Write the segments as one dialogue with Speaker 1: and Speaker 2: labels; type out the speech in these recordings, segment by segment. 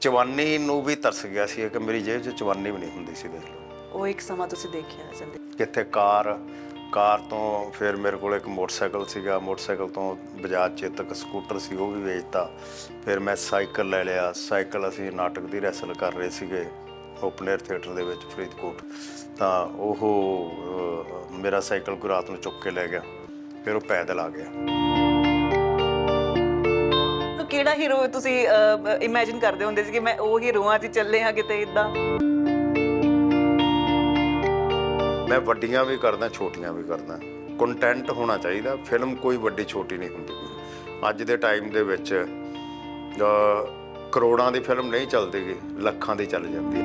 Speaker 1: ਚਵਾਨੀ ਨੂੰ ਵੀ ਤਰਸ ਗਿਆ ਸੀ ਕਿ ਮੇਰੀ ਜੇਬ 'ਚ ਚਵਾਨੀ ਵੀ ਨਹੀਂ ਹੁੰਦੀ ਸੀ ਦੇਖ ਲਓ।
Speaker 2: ਉਹ ਇੱਕ ਸਮਾਂ ਤੁਸੀਂ ਦੇਖਿਆ ਜ਼ਿੰਦਗੀ
Speaker 1: ਕਿੱਥੇ ਕਾਰ ਕਾਰ ਤੋਂ ਫਿਰ ਮੇਰੇ ਕੋਲ ਇੱਕ ਮੋਟਰਸਾਈਕਲ ਸੀਗਾ। ਮੋਟਰਸਾਈਕਲ ਤੋਂ ਬਜਾਜ ਚੇਤਕ ਸਕੂਟਰ ਸੀ ਉਹ ਵੀ ਵੇਚਤਾ। ਫਿਰ ਮੈਂ ਸਾਈਕਲ ਲੈ ਲਿਆ। ਸਾਈਕਲ ਅਸੀਂ ਨਾਟਕ ਦੀ ਰੈਸਲ ਕਰ ਰਹੇ ਸੀਗੇ ਓਪਨ 에ਅਰ ਥੀਏਟਰ ਦੇ ਵਿੱਚ ਫਰੀਦਕੋਟ। ਤਾਂ ਉਹ ਮੇਰਾ ਸਾਈਕਲ ਕੋਈ ਰਾਤ ਨੂੰ ਚੁੱਕ ਕੇ ਲੈ ਗਿਆ। ਫਿਰ ਉਹ ਪੈਦਲ ਆ ਗਿਆ।
Speaker 2: ਕਿਹੜਾ ਹੀਰੋ ਤੁਸੀਂ ਇਮੇਜਿਨ ਕਰਦੇ ਹੁੰਦੇ ਸੀ ਕਿ ਮੈਂ ਉਹ ਹੀਰੋ ਆ, ਅਸੀਂ ਚੱਲੇ ਹਾਂ ਕਿਤੇ ਇਦਾਂ
Speaker 1: ਮੈਂ ਵੱਡੀਆਂ ਵੀ ਕਰਦਾ, ਛੋਟੀਆਂ ਵੀ ਕਰਦਾ। ਕੰਟੈਂਟ ਹੋਣਾ ਚਾਹੀਦਾ। ਫਿਲਮ ਕੋਈ ਵੱਡੀ, ਛੋਟੀ ਨਹੀਂ ਹੁੰਦੀ। ਅੱਜ ਦੇ ਟਾਈਮ ਦੇ ਵਿੱਚ ਕਰੋੜਾਂ ਦੀ ਫਿਲਮ ਨਹੀਂ ਚੱਲਦੀਗੀ ਲੱਖਾਂ ਦੀ ਚੱਲ ਜਾਂਦੀ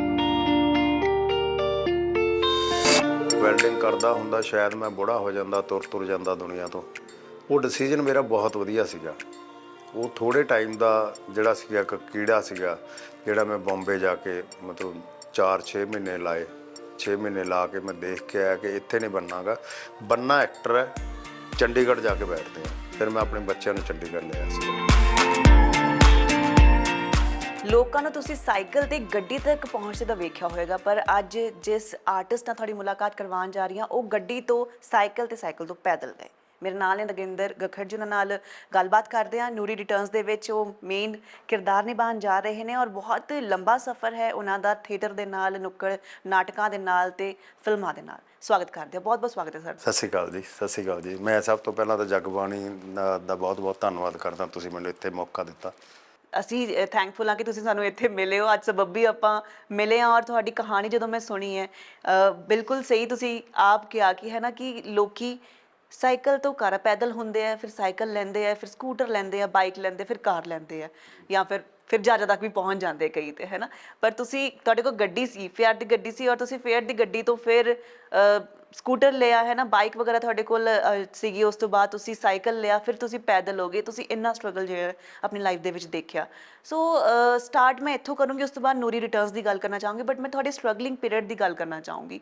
Speaker 1: ਵੈਲਡਿੰਗ ਕਰਦਾ ਹੁੰਦਾ, ਸ਼ਾਇਦ ਮੈਂ ਬੁੜਾ ਹੋ ਜਾਂਦਾ ਤੁਰ ਤੁਰ ਜਾਂਦਾ ਦੁਨੀਆ ਤੋਂ। ਉਹ ਡਿਸੀਜਨ ਮੇਰਾ ਬਹੁਤ ਵਧੀਆ ਸੀਗਾ। ਉਹ ਥੋੜੇ ਟਾਈਮ ਦਾ ਜਿਹੜਾ ਸੀਗਾ ਇੱਕ ਕੀੜਾ ਸੀਗਾ, ਜਿਹੜਾ ਮੈਂ ਬੰਬੇ ਜਾ ਕੇ ਮਤਲਬ 4-6 ਮਹੀਨੇ ਲਾਏ 6 ਮਹੀਨੇ ਲਾ ਕੇ ਮੈਂ ਦੇਖ ਕੇ ਆਇਆ ਕਿ ਇੱਥੇ ਨਹੀਂ ਬਣਨਾਗਾ ਬੰਨਾ ਐਕਟਰ ਹੈ, ਚੰਡੀਗੜ੍ਹ ਜਾ ਕੇ ਬੈਠਦੇ ਆ। ਫਿਰ ਮੈਂ ਆਪਣੇ ਬੱਚਿਆਂ ਨੂੰ ਚੰਡੀਗੜ੍ਹ ਲਿਆ ਸੀ।
Speaker 2: ਲੋਕਾਂ ਨੂੰ ਤੁਸੀਂ ਸਾਈਕਲ ਤੇ ਗੱਡੀ ਤੱਕ ਪਹੁੰਚਦੇ ਤਾਂ ਵੇਖਿਆ ਹੋਵੇਗਾ, ਪਰ ਅੱਜ ਜਿਸ ਆਰਟਿਸਟ ਨਾਲ ਤੁਹਾਡੀ ਮੁਲਾਕਾਤ ਕਰਵਾਉਣ ਜਾ ਰਹੀ ਹਾਂ ਉਹ ਗੱਡੀ ਤੋਂ ਸਾਈਕਲ ਤੇ ਸਾਈਕਲ ਤੋਂ ਪੈਦਲ ਗਏ। ਮੇਰੇ ਨਾਲ ਨੇ ਨਗਿੰਦਰ ਗਖੜ ਜੀ ਉਹਨਾਂ ਨਾਲ ਗੱਲਬਾਤ ਕਰਦੇ ਹਾਂ। ਨੂਰੀ ਰਿਟਰਨਸ ਦੇ ਵਿੱਚ ਉਹ ਮੇਨ ਕਿਰਦਾਰ ਨਿਭਾਉਣ ਜਾ ਰਹੇ ਨੇ ਔਰ ਬਹੁਤ ਲੰਬਾ ਸਫ਼ਰ ਹੈ ਉਹਨਾਂ ਦਾ ਥੀਏਟਰ ਦੇ ਨਾਲ ਨੁੱਕੜ ਨਾਟਕਾਂ ਦੇ ਨਾਲ ਤੇ ਫਿਲਮਾਂ ਦੇ ਨਾਲ। ਸਵਾਗਤ ਕਰਦੇ ਹਾਂ। ਬਹੁਤ ਬਹੁਤ ਸਵਾਗਤ ਹੈ ਸਰ।
Speaker 1: ਸਤਿ ਸ਼੍ਰੀ ਅਕਾਲ ਜੀ ਸਤਿ ਸ਼੍ਰੀ ਅਕਾਲ ਜੀ। ਮੈਂ ਸਭ ਤੋਂ ਪਹਿਲਾਂ ਤਾਂ ਜਗਬਾਣੀ ਦਾ ਬਹੁਤ ਬਹੁਤ ਧੰਨਵਾਦ ਕਰਦਾ ਤੁਸੀਂ ਮੈਨੂੰ ਇੱਥੇ ਮੌਕਾ ਦਿੱਤਾ।
Speaker 2: ਅਸੀਂ ਥੈਂਕਫੁਲ ਹਾਂ ਕਿ ਤੁਸੀਂ ਸਾਨੂੰ ਇੱਥੇ ਮਿਲੇ ਹੋ। ਅੱਜ ਸਬੱਬੀ ਆਪਾਂ ਮਿਲੇ ਹਾਂ ਔਰ ਤੁਹਾਡੀ ਕਹਾਣੀ ਜਦੋਂ ਮੈਂ ਸੁਣੀ ਹੈ ਬਿਲਕੁਲ ਸਹੀ ਤੁਸੀਂ ਆਪ ਕਿਹਾ ਕਿ ਹੈ ਨਾ ਕਿ ਲੋਕੀ ਸਾਈਕਲ ਤੋਂ ਕਾਰ ਪੈਦਲ ਹੁੰਦੇ ਆ, ਫਿਰ ਸਾਈਕਲ ਲੈਂਦੇ ਆ, ਫਿਰ ਸਕੂਟਰ ਲੈਂਦੇ ਆ, ਬਾਈਕ ਲੈਂਦੇ, ਫਿਰ ਕਾਰ ਲੈਂਦੇ ਆ, ਜਾਂ ਫਿਰ ਫਿਰ ਜਹਾਜ਼ਾਂ ਤੱਕ ਵੀ ਪਹੁੰਚ ਜਾਂਦੇ ਕਈ ਤੇ, ਹੈ ਨਾ? ਪਰ ਤੁਸੀਂ, ਤੁਹਾਡੇ ਕੋਲ ਗੱਡੀ ਸੀ, ਫੇਅਰ ਦੀ ਗੱਡੀ ਸੀ ਔਰ ਤੁਸੀਂ ਫੇਅਰ ਦੀ ਗੱਡੀ ਤੋਂ ਫਿਰ ਸਕੂਟਰ ਲਿਆ, ਹੈ ਨਾ? ਬਾਈਕ ਵਗੈਰਾ ਤੁਹਾਡੇ ਕੋਲ ਸੀਗੀ, ਉਸ ਤੋਂ ਬਾਅਦ ਤੁਸੀਂ ਸਾਈਕਲ ਲਿਆ, ਫਿਰ ਤੁਸੀਂ ਪੈਦਲ ਹੋ ਗਏ, ਤੁਸੀਂ ਇੰਨਾ ਸਟਰਗਲ ਜਿਹੜਾ ਆਪਣੀ ਲਾਈਫ ਦੇ ਵਿੱਚ ਦੇਖਿਆ। ਸੋ ਸਟਾਰਟ ਮੈਂ ਇੱਥੋਂ ਕਰੂੰਗੀ, ਉਸ ਤੋਂ ਬਾਅਦ ਨੂਰੀ ਰਿਟਰਨਸ ਦੀ ਗੱਲ ਕਰਨਾ ਚਾਹੂੰਗੀ ਬਟ ਮੈਂ ਤੁਹਾਡੇ ਸਟਰਗਲਿੰਗ ਪੀਰੀਅਡ ਦੀ ਗੱਲ ਕਰਨਾ ਚਾਹੂੰਗੀ।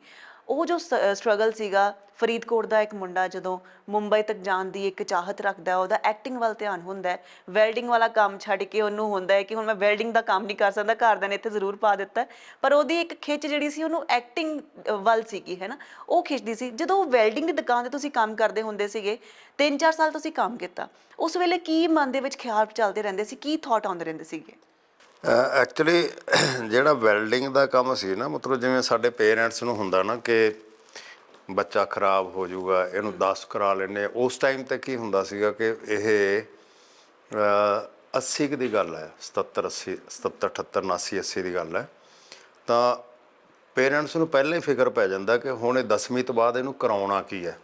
Speaker 2: ਉਹ ਜੋ ਸਟਰਗਲ ਸੀਗਾ, ਫਰੀਦਕੋਟ ਦਾ ਇੱਕ ਮੁੰਡਾ ਜਦੋਂ ਮੁੰਬਈ ਤੱਕ ਜਾਣ ਦੀ ਇੱਕ ਚਾਹਤ ਰੱਖਦਾ ਉਹਦਾ ਐਕਟਿੰਗ ਵੱਲ ਧਿਆਨ ਹੁੰਦਾ ਵੈਲਡਿੰਗ ਵਾਲਾ ਕੰਮ ਛੱਡ ਕੇ ਉਹਨੂੰ ਹੁੰਦਾ ਹੈ ਕਿ ਹੁਣ ਮੈਂ ਵੈਲਡਿੰਗ ਦਾ ਕੰਮ ਨਹੀਂ ਕਰ ਸਕਦਾ ਘਰਦਿਆਂ ਨੇ ਇੱਥੇ ਜ਼ਰੂਰ ਪਾ ਦਿੱਤਾ ਪਰ ਉਹਦੀ ਇੱਕ ਖਿੱਚ ਜਿਹੜੀ ਸੀ, ਉਹਨੂੰ ਐਕਟਿੰਗ ਵੱਲ ਸੀਗੀ, ਹੈ ਨਾ? ਉਹ ਖਿੱਚਦੀ ਸੀ। ਜਦੋਂ ਉਹ ਵੈਲਡਿੰਗ ਦੀ ਦੁਕਾਨ ਤੇ ਤੁਸੀਂ ਕੰਮ ਕਰਦੇ ਹੁੰਦੇ ਸੀਗੇ 3-4 ਸਾਲ ਤੁਸੀਂ ਕੰਮ ਕੀਤਾ, ਉਸ ਵੇਲੇ ਕੀ ਮਨ ਦੇ ਵਿੱਚ ਖਿਆਲ ਚੱਲਦੇ ਰਹਿੰਦੇ ਸੀ? ਕੀ ਥਾਟ ਆਉਂਦੇ ਰਹਿੰਦੇ ਸੀਗੇ?
Speaker 1: ਐਕਚੁਅਲੀ ਜਿਹੜਾ ਵੈਲਡਿੰਗ ਦਾ ਕੰਮ ਸੀ ਨਾ ਮਤਲਬ ਜਿਵੇਂ ਸਾਡੇ ਪੇਰੈਂਟਸ ਨੂੰ ਹੁੰਦਾ ਨਾ ਕਿ ਬੱਚਾ ਖਰਾਬ ਹੋ ਜਾਊਗਾ ਇਹਨੂੰ 10 ਕਰਾ ਲੈਣੇ ਉਸ ਟਾਈਮ ਤੇ ਕੀ ਹੁੰਦਾ ਸੀਗਾ ਕਿ ਇਹ ਅਹ, 80 ਕੁ ਦੀ ਗੱਲ ਹੈ 77 80 77 78 79 80 ਦੀ ਗੱਲ ਹੈ। ਤਾਂ ਪੇਰੈਂਟਸ ਨੂੰ ਪਹਿਲਾਂ ਹੀ ਫਿਕਰ ਪੈ ਜਾਂਦਾ ਕਿ ਹੁਣ ਇਹ 10ਵੀਂ ਤੋਂ ਬਾਅਦ ਇਹਨੂੰ ਕਰਾਉਣਾ ਕੀ ਹੈ?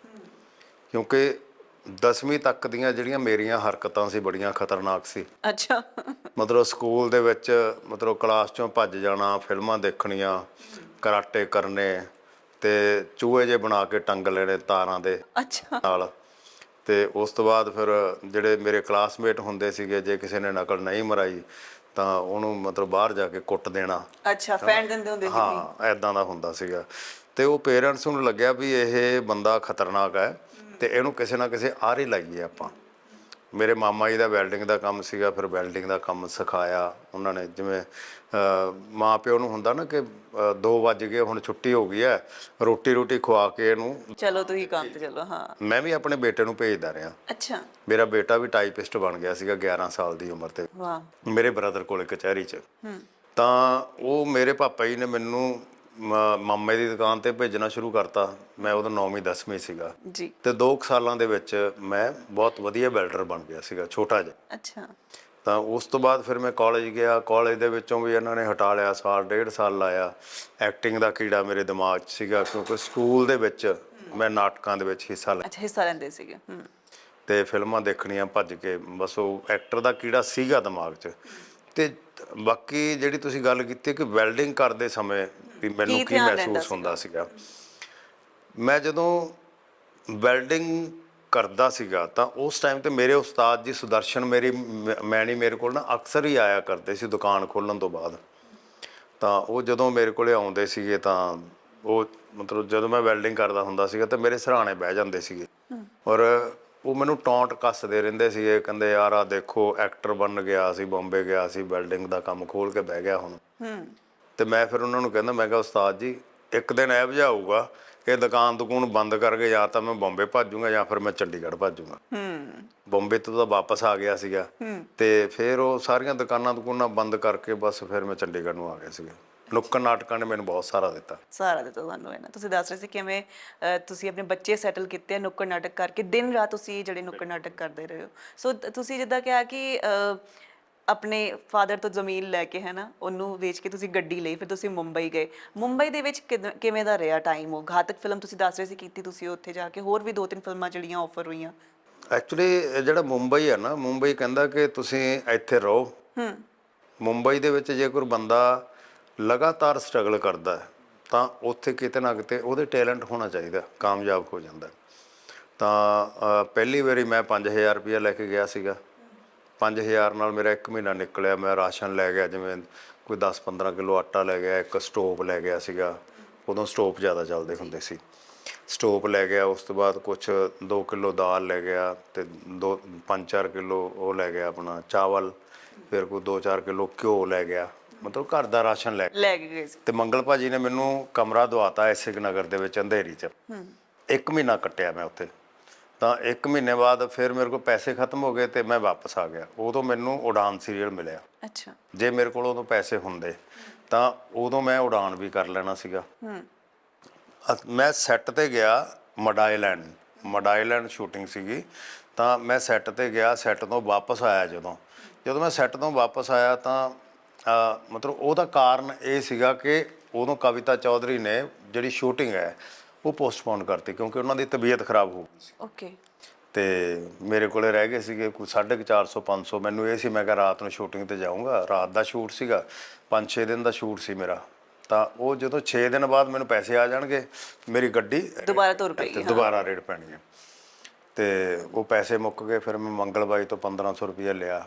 Speaker 1: ਕਿਉਂਕਿ 10ਵੀਂ ਤੱਕ ਦੀਆਂ ਜਿਹੜੀਆਂ ਮੇਰੀਆਂ ਹਰਕਤਾਂ ਸੀ ਬੜੀਆਂ ਖਤਰਨਾਕ ਸੀ।
Speaker 2: ਅੱਛਾ।
Speaker 1: ਮਤਲਬ ਸਕੂਲ ਦੇ ਵਿੱਚ ਮਤਲਬ ਕਲਾਸ ਚੋਂ ਭੱਜ ਜਾਣਾ ਫਿਲਮਾਂ ਦੇਖਣੀਆਂ ਕਰਾਟੇ ਕਰਨੇ ਤੇ ਚੂਹੇ ਜੇ ਬਣਾ ਕੇ ਟੰਗ ਲੈਣੇ ਤਾਰਾਂ ਦੇ
Speaker 2: ਅੱਛਾ।
Speaker 1: ਨਾਲ। ਤੇ ਉਸ ਤੋਂ ਬਾਅਦ ਫਿਰ ਜਿਹੜੇ ਮੇਰੇ ਕਲਾਸਮੇਟ ਹੁੰਦੇ ਸੀਗੇ ਜੇ ਕਿਸੇ ਨੇ ਨਕਲ ਨਹੀਂ ਮਰਾਈ ਤਾਂ ਉਹਨੂੰ ਮਤਲਬ ਬਾਹਰ ਜਾ ਕੇ ਕੁੱਟ ਦੇਣਾ।
Speaker 2: ਅੱਛਾ ਫੈਨ ਦਿੰਦੇ ਹੁੰਦੇ ਸੀ
Speaker 1: ਹਾਂ ਐਦਾਂ ਦਾ ਹੁੰਦਾ ਸੀਗਾ। ਤੇ ਉਹ ਪੇਰੈਂਟਸ ਨੂੰ ਲੱਗਿਆ ਵੀ ਇਹ ਬੰਦਾ ਖਤਰਨਾਕ ਹੈ। ਤੇ ਇਹਨੂੰ ਕਿਸੇ ਨਾ ਕਿਸੇ ਆਰੇ ਲਾਈਏ ਆਪਾਂ। ਮੇਰੇ ਮਾਮਾ ਜੀ ਦਾ ਵੈਲਡਿੰਗ ਦਾ ਕੰਮ ਸੀਗਾ ਫਿਰ ਵੈਲਡਿੰਗ ਦਾ ਕੰਮ ਸਿਖਾਇਆ ਉਹਨਾਂ ਨੇ। ਜਿਵੇਂ ਮਾਂ ਪਿਓ ਨੂੰ ਹੁੰਦਾ ਨਾ ਕਿ 2 ਵੱਜ ਗਏ ਹੁਣ ਛੁੱਟੀ ਹੋ ਗਈ ਹੈ ਰੋਟੀ ਰੋਟੀ ਖਵਾ ਕੇ ਇਹਨੂੰ
Speaker 2: ਚਲੋ ਤੁਸੀਂ ਕੰਮ ਤੇ ਚਲੋ ਹਾਂ।
Speaker 1: ਮੈਂ ਵੀ ਆਪਣੇ ਬੇਟੇ ਨੂੰ ਭੇਜਦਾ ਰਿਹਾ।
Speaker 2: ਅੱਛਾ।
Speaker 1: ਮੇਰਾ ਬੇਟਾ ਵੀ ਟਾਈਪਿਸਟ ਬਣ ਗਿਆ ਸੀਗਾ 11 ਸਾਲ ਦੀ ਉਮਰ ਤੇ।
Speaker 2: ਵਾਹ।
Speaker 1: ਮੇਰੇ ਬ੍ਰਦਰ ਕੋਲੇ ਕਚਹਿਰੀ 'ਚ।
Speaker 2: ਹੂੰ।
Speaker 1: ਤਾਂ ਉਹ ਮੇਰੇ ਪਾਪਾ ਜੀ ਨੇ ਮੈਨੂੰ ਮਾਮੇ ਦੀ ਦੁਕਾਨ ਤੇ ਭੇਜਣਾ ਸ਼ੁਰੂ ਕਰਤਾ। ਮੈਂ ਉਦੋਂ 9ਵੀਂ 10ਵੀਂ ਸੀਗਾ।
Speaker 2: ਜੀ।
Speaker 1: ਤੇ 2 ਸਾਲਾਂ ਦੇ ਵਿੱਚ ਮੈਂ ਬਹੁਤ ਵਧੀਆ ਵੈਲਡਰ ਬਣ ਗਿਆ ਸੀਗਾ ਛੋਟਾ ਜਿਹਾ।
Speaker 2: ਅੱਛਾ।
Speaker 1: ਤਾਂ ਉਸ ਤੋਂ ਬਾਅਦ ਫਿਰ ਮੈਂ ਕਾਲਜ ਗਿਆ। ਕਾਲਜ ਦੇ ਵਿੱਚੋਂ ਵੀ ਇਹਨਾਂ ਨੇ ਹਟਾ ਲਿਆ ਸਾਲ ਡੇਢ ਸਾਲ ਲਾਇਆ। ਐਕਟਿੰਗ ਦਾ ਕੀੜਾ ਮੇਰੇ ਦਿਮਾਗ 'ਚ ਸੀਗਾ ਕਿਉਂਕਿ ਸਕੂਲ ਦੇ ਵਿੱਚ ਮੈਂ ਨਾਟਕਾਂ ਦੇ ਵਿੱਚ ਹਿੱਸਾ ਲਿਆ
Speaker 2: ਅੱਛਾ ਹਿੱਸਾ ਲੈਂਦੇ ਸੀਗੇ ਹੂੰ।
Speaker 1: ਤੇ ਫਿਲਮਾਂ ਦੇਖਣੀਆਂ ਭੱਜ ਕੇ ਬਸ ਉਹ ਐਕਟਰ ਦਾ ਕੀੜਾ ਸੀਗਾ ਦਿਮਾਗ 'ਚ। ਤੇ ਬਾਕੀ ਜਿਹੜੀ ਤੁਸੀਂ ਗੱਲ ਕੀਤੀ ਕਿ ਵੈਲਡਿੰਗ ਕਰਦੇ ਸਮੇਂ ਵੀ ਮੈਨੂੰ ਕੀ ਮਹਿਸੂਸ ਹੁੰਦਾ ਸੀਗਾ? ਮੈਂ ਜਦੋਂ ਵੈਲਡਿੰਗ ਕਰਦਾ ਸੀਗਾ ਤਾਂ ਉਸ ਟਾਈਮ ਤੇ ਮੇਰੇ ਉਸਤਾਦ ਜੀ ਸੁਦਰਸ਼ਨ ਮੇਰੀ ਮੈਣੀ ਮੇਰੇ ਕੋਲ ਨਾ ਅਕਸਰ ਹੀ ਆਇਆ ਕਰਦੇ ਸੀ ਦੁਕਾਨ ਖੋਲਣ ਤੋਂ ਬਾਅਦ। ਤਾਂ ਉਹ ਜਦੋਂ ਮੇਰੇ ਕੋਲੇ ਆਉਂਦੇ ਸੀਗੇ ਤਾਂ ਉਹ ਮਤਲਬ ਜਦੋਂ ਮੈਂ ਵੈਲਡਿੰਗ ਕਰਦਾ ਹੁੰਦਾ ਸੀਗਾ ਤਾਂ ਮੇਰੇ ਸਰਾਣੇ ਬਹਿ ਜਾਂਦੇ ਸੀਗੇ। ਔਰ ਉਹ ਮੈਨੂੰ ਟੌਂਟ ਕੱਸਦੇ ਰਹਿੰਦੇ ਸੀਗੇ ਕਹਿੰਦੇ ਯਾਰ ਆ ਦੇਖੋ ਐਕਟਰ ਬਣ ਗਿਆ ਸੀ ਬੰਬੇ ਗਿਆ ਸੀ ਬਿਲਡਿੰਗ ਦਾ ਕੰਮ ਖੋਲ ਕੇ ਬਹਿ ਗਿਆ ਹੁਣ।
Speaker 2: ਹੂੰ।
Speaker 1: ਤੇ ਮੈਂ ਫਿਰ ਉਹਨਾਂ ਨੂੰ ਕਹਿੰਦਾ ਮੈਂ ਕਿਹਾ ਉਸਤਾਦ ਜੀ ਇੱਕ ਦਿਨ ਇਹ ਆਊਗਾ ਇਹ ਦੁਕਾਨ ਦੁਕਾਨ ਬੰਦ ਕਰਕੇ ਜਾਂ ਤਾਂ ਮੈਂ ਬੰਬੇ ਭੱਜੂਗਾ ਜਾਂ ਫਿਰ ਮੈਂ ਚੰਡੀਗੜ੍ਹ ਭੱਜੂਗਾ।
Speaker 2: ਹੂੰ।
Speaker 1: ਬੰਬੇ ਤੋਂ ਤਾਂ ਵਾਪਸ ਆ ਗਿਆ ਸੀਗਾ। ਤੇ ਫਿਰ ਉਹ ਸਾਰੀਆਂ ਦੁਕਾਨਾਂ ਦੁਕਾਨਾਂ ਬੰਦ ਕਰਕੇ ਬਸ ਫਿਰ ਮੈਂ ਚੰਡੀਗੜ੍ਹ ਨੂੰ ਆ ਗਿਆ ਸੀਗਾ। ਨੁੱਕਰ ਨਾਟਕਾਂ ਨੇ ਮੈਨੂੰ ਬਹੁਤ ਸਾਰਾ ਦਿੱਤਾ।
Speaker 2: ਸਾਰਾ ਦਿੱਤਾ ਤੁਹਾਨੂੰ ਹੈ ਨਾ ਤੁਸੀਂ ਦੱਸ ਰਹੇ ਸੀ ਕਿਵੇਂ ਤੁਸੀਂ ਆਪਣੇ ਬੱਚੇ ਸੈਟਲ ਕੀਤੇ ਆ ਨੁੱਕੜ ਨਾਟਕ ਕਰਕੇ ਦਿਨ ਰਾਤ ਤੁਸੀਂ ਜਿਹੜੇ ਨੁੱਕੜ ਨਾਟਕ ਕਰਦੇ ਰਹੇ ਹੋ। ਸੋ ਤੁਸੀਂ ਜਿੱਦਾਂ ਕਿਹਾ ਕਿ ਆਪਣੇ ਫਾਦਰ ਤੋਂ ਜ਼ਮੀਨ ਲੈ ਕੇ ਹੈ ਨਾ ਉਹਨੂੰ ਵੇਚ ਕੇ ਤੁਸੀਂ ਗੱਡੀ ਲਈ ਫਿਰ ਤੁਸੀਂ ਮੁੰਬਈ ਗਏ। ਮੁੰਬਈ ਦੇ ਵਿੱਚ ਕਿਦ- ਕਿਵੇਂ ਦਾ ਰਿਹਾ ਟਾਈਮ ਉਹ? ਘਾਤਕ ਫਿਲਮ ਤੁਸੀਂ ਦੱਸ ਰਹੇ ਸੀ ਕੀਤੀ ਤੁਸੀਂ ਉੱਥੇ ਜਾ ਕੇ? ਹੋਰ ਵੀ ਦੋ ਤਿੰਨ ਫਿਲਮਾਂ ਜਿਹੜੀਆਂ ਆਫਰ ਹੋਈਆਂ।
Speaker 1: ਐਕਚੁਅਲੀ ਜਿਹੜਾ ਮੁੰਬਈ ਹੈ ਨਾ ਮੁੰਬਈ ਕਹਿੰਦਾ ਕਿ ਤੁਸੀਂ ਇੱਥੇ ਰਹੋ।
Speaker 2: ਹੂੰ।
Speaker 1: ਮੁੰਬਈ ਦੇ ਵਿੱਚ ਜੇ ਕੋਈ ਬੰਦਾ ਲਗਾਤਾਰ ਸਟਰਗਲ ਕਰਦਾ ਹੈ ਤਾਂ ਉੱਥੇ ਕਿਤੇ ਨਾ ਕਿਤੇ ਉਹਦੇ ਟੈਲੈਂਟ ਹੋਣਾ ਚਾਹੀਦਾ ਕਾਮਯਾਬ ਹੋ ਜਾਂਦਾ। ਹੈ। ਤਾਂ ਅ, ਪਹਿਲੀ ਵਾਰੀ ਮੈਂ 5000 ਰੁਪਇਆ ਲੈ ਕੇ ਗਿਆ ਸੀਗਾ। 5000 ਨਾਲ ਮੇਰਾ 1 ਮਹੀਨਾ ਨਿਕਲਿਆ ਮੈਂ ਰਾਸ਼ਨ ਲੈ ਗਿਆ ਜਿਵੇਂ ਕੋਈ 10-15 ਕਿਲੋ ਆਟਾ ਲੈ ਗਿਆ ਇੱਕ ਸਟੋਵ ਲੈ ਗਿਆ ਸੀਗਾ। ਉਦੋਂ ਸਟੋਵ ਜ਼ਿਆਦਾ ਚੱਲਦੇ ਹੁੰਦੇ ਸੀ। ਸਟੋਵ ਲੈ ਗਿਆ ਉਸ ਤੋਂ ਬਾਅਦ ਕੁਝ 2 ਕਿਲੋ ਦਾਲ ਲੈ ਗਿਆ ਤੇ 2 5-4 ਕਿਲੋ ਉਹ ਲੈ ਗਿਆ ਆਪਣਾ ਚਾਵਲ ਫਿਰ ਕੋਈ 2-4 ਕਿਲੋ ਘਿਓ ਲੈ ਗਿਆ। ਮਤਲਬ ਘਰ ਦਾ ਰਾਸ਼ਨ ਲੈ ਗਿਆ।
Speaker 2: ਲੈ ਗਏ ਸੀ।
Speaker 1: ਤੇ ਮੰਗਲ ਭਾਜੀ ਨੇ ਮੈਨੂੰ ਕਮਰਾ ਦਵਾਤਾ ਐਸਿਕ ਨਗਰ ਦੇ ਵਿੱਚ ਅੰਧੇਰੀ 'ਚ। ਇੱਕ ਮਹੀਨਾ ਕੱਟਿਆ ਮੈਂ ਉੱਥੇ। ਤਾਂ ਇੱਕ ਮਹੀਨੇ ਬਾਅਦ ਫਿਰ ਮੇਰੇ ਕੋਲ ਪੈਸੇ ਖਤਮ ਹੋ ਗਏ ਤੇ ਮੈਂ ਵਾਪਸ ਆ ਗਿਆ। ਉਦੋਂ ਮੈਨੂੰ ਉਡਾਨ ਸੀਰੀਅਲ ਮਿਲਿਆ।
Speaker 2: ਅੱਛਾ।
Speaker 1: ਜੇ ਮੇਰੇ ਕੋਲ ਉਦੋਂ ਪੈਸੇ ਹੁੰਦੇ ਤਾਂ ਉਦੋਂ ਮੈਂ ਉਡਾਨ ਵੀ ਕਰ ਲੈਣਾ ਸੀਗਾ।
Speaker 2: ਹੂੰ।
Speaker 1: ਮੈਂ ਸੈੱਟ ਤੇ ਗਿਆ ਮਡਾਈਲੈਂਡ ਮਡਾਈਲੈਂਡ ਸ਼ੂਟਿੰਗ ਸੀਗੀ। ਤਾਂ ਮੈਂ ਸੈੱਟ ਤੇ ਗਿਆ ਸੈੱਟ ਤੋਂ ਵਾਪਸ ਆਇਆ ਜਦੋਂ। ਜਦੋਂ ਮੈਂ ਸੈੱਟ ਤੋਂ ਵਾਪਸ ਆਇਆ ਤਾਂ ਮਤਲਬ ਉਹਦਾ ਕਾਰਨ ਇਹ ਸੀਗਾ ਕਿ ਉਦੋਂ ਕਵਿਤਾ ਚੌਧਰੀ ਨੇ ਜਿਹੜੀ ਸ਼ੂਟਿੰਗ ਹੈ ਉਹ ਪੋਸਟਪੋਨ ਕਰਤੀ ਕਿਉਂਕਿ ਉਹਨਾਂ ਦੀ ਤਬੀਅਤ ਖਰਾਬ ਹੋ ਗਈ ਸੀ।
Speaker 2: ਓਕੇ
Speaker 1: ਤੇ ਮੇਰੇ ਕੋਲੇ ਰਹਿ ਗਏ ਸੀਗੇ ਕੋਈ 450 500 ਮੈਨੂੰ ਇਹ ਸੀ ਮੈਂ ਕਿਹਾ ਰਾਤ ਨੂੰ ਸ਼ੂਟਿੰਗ ਤੇ ਜਾਊਂਗਾ। ਰਾਤ ਦਾ ਸ਼ੂਟ ਸੀਗਾ 5-6 ਦਿਨ ਦਾ ਸ਼ੂਟ ਸੀ ਮੇਰਾ। ਤਾਂ ਉਹ ਜਦੋਂ 6 ਦਿਨ ਬਾਅਦ ਮੈਨੂੰ ਪੈਸੇ ਆ ਜਾਣਗੇ ਮੇਰੀ ਗੱਡੀ
Speaker 2: ਦੁਬਾਰਾ ਤੁਰ ਪਈ,
Speaker 1: ਦੁਬਾਰਾ ਰੇਡ ਪੈਣੀ ਹੈ। ਤੇ ਉਹ ਪੈਸੇ ਮੁੱਕ ਗਏ ਫਿਰ ਮੈਂ ਮੰਗਲਬਾਈ ਤੋਂ 1500 ਰੁਪਏ ਲਿਆ।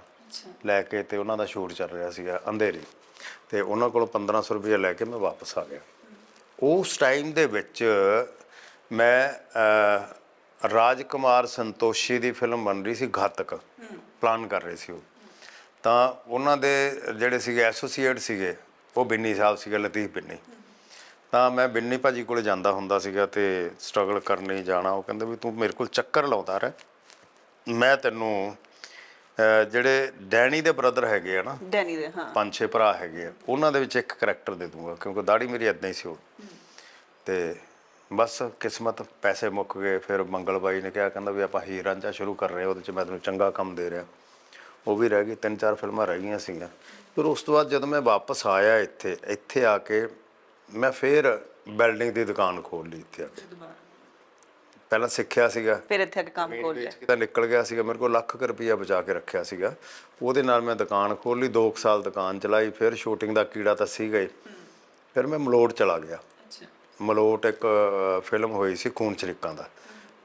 Speaker 1: ਲੈ ਕੇ ਤੇ ਉਹਨਾਂ ਦਾ ਸ਼ੂਟ ਚੱਲ ਰਿਹਾ ਸੀਗਾ ਅੰਧੇਰੀ। ਤੇ ਉਹਨਾਂ ਕੋਲ 1500 ਰੁਪਏ ਲੈ ਕੇ ਮੈਂ ਵਾਪਸ ਆ ਗਿਆ। ਉਸ ਟਾਈਮ ਦੇ ਵਿੱਚ ਮੈਂ ਅਹ, ਰਾਜਕੁਮਾਰ ਸੰਤੋਸ਼ੀ ਦੀ ਫਿਲਮ ਬਣ ਰਹੀ ਸੀ ਘਾਤਕ। ਪਲਾਨ ਕਰ ਰਹੇ ਸੀ ਉਹ। ਤਾਂ ਉਹਨਾਂ ਦੇ ਜਿਹੜੇ ਸੀਗੇ ਐਸੋਸੀਏਟ ਸੀਗੇ ਉਹ ਬਿੰਨੀ ਸਾਹਿਬ ਸੀਗੇ ਲਤੀਫ ਬਿੰਨੀ। ਤਾਂ ਮੈਂ ਬਿੰਨੀ ਭਾਜੀ ਕੋਲੇ ਜਾਂਦਾ ਹੁੰਦਾ ਸੀਗਾ ਤੇ ਸਟਰਗਲ ਕਰਨੀ ਜਾਣਾ ਉਹ ਕਹਿੰਦੇ ਵੀ ਤੂੰ ਮੇਰੇ ਕੋਲ ਚੱਕਰ ਲਾਉਂਦਾ ਰਹਿ। ਮੈਂ ਤੈਨੂੰ ਜਿਹੜੇ ਡੈਨੀ ਦੇ ਬ੍ਰਦਰ ਹੈਗੇ ਆ ਨਾ
Speaker 2: ਡੈਨੀ ਦੇ ਹਾਂ।
Speaker 1: ਪੰਜ ਛੇ ਭਰਾ ਹੈਗੇ ਆ ਉਹਨਾਂ ਦੇ ਵਿੱਚ ਇੱਕ ਕਰੈਕਟਰ ਦੇ ਦੂੰਗਾ ਕਿਉਂਕਿ ਦਾੜੀ ਮੇਰੀ ਇਦਾਂ ਹੀ ਸੀ ਉਹ। ਤੇ ਬਸ ਕਿਸਮਤ ਪੈਸੇ ਮੁੱਕ ਗਏ ਫਿਰ ਮੰਗਲ ਬਾਈ ਨੇ ਕਿਹਾ ਕਹਿੰਦਾ ਵੀ ਆਪਾਂ ਹੀਰ ਰਾਂਝਾ ਸ਼ੁਰੂ ਕਰ ਰਹੇ ਹਾਂ, ਉਹਦੇ ਚ ਮੈਂ ਤੈਨੂੰ ਚੰਗਾ ਕੰਮ ਦੇ ਰਿਹਾ। ਉਹ ਵੀ ਰਹਿ ਗਈ ਤਿੰਨ ਚਾਰ ਫਿਲਮਾਂ ਰਹਿ ਗਈਆਂ ਸੀਗੀਆਂ। ਫਿਰ ਉਸ ਤੋਂ ਬਾਅਦ ਜਦੋਂ ਮੈਂ ਵਾਪਸ ਆਇਆ ਇੱਥੇ ਇੱਥੇ ਆ ਕੇ ਮੈਂ ਫਿਰ ਬਿਲਡਿੰਗ ਦੀ ਦੁਕਾਨ ਖੋਲ ਲਈ ਇੱਥੇ ਆ ਕੇ। ਪਹਿਲਾਂ ਸਿੱਖਿਆ ਸੀਗਾ।
Speaker 2: ਫਿਰ ਇੱਥੇ ਆ ਕੇ ਕੰਮ ਖੋਲ ਲਿਆ
Speaker 1: ਵੇਚ ਕੇ ਤਾਂ ਨਿਕਲ ਗਿਆ ਸੀਗਾ ਮੇਰੇ ਕੋਲ ਲੱਖ ਕੁ ਰੁਪਈਆ ਬਚਾ ਕੇ ਰੱਖਿਆ ਸੀਗਾ। ਉਹਦੇ ਨਾਲ ਮੈਂ ਦੁਕਾਨ ਖੋਲ ਲਈ 2 ਸਾਲ ਦੁਕਾਨ ਚਲਾਈ ਫਿਰ ਸ਼ੂਟਿੰਗ ਦਾ ਕੀੜਾ ਤਾਂ ਸੀ ਗਏ। ਫਿਰ ਮੈਂ ਮਲੋਟ ਚਲਾ ਗਿਆ।
Speaker 2: ਅੱਛਾ।
Speaker 1: ਮਲੋਟ ਇੱਕ ਫਿਲਮ ਹੋਈ ਸੀ ਖੂਨ ਚਰਿੱਕਾਂ ਦਾ।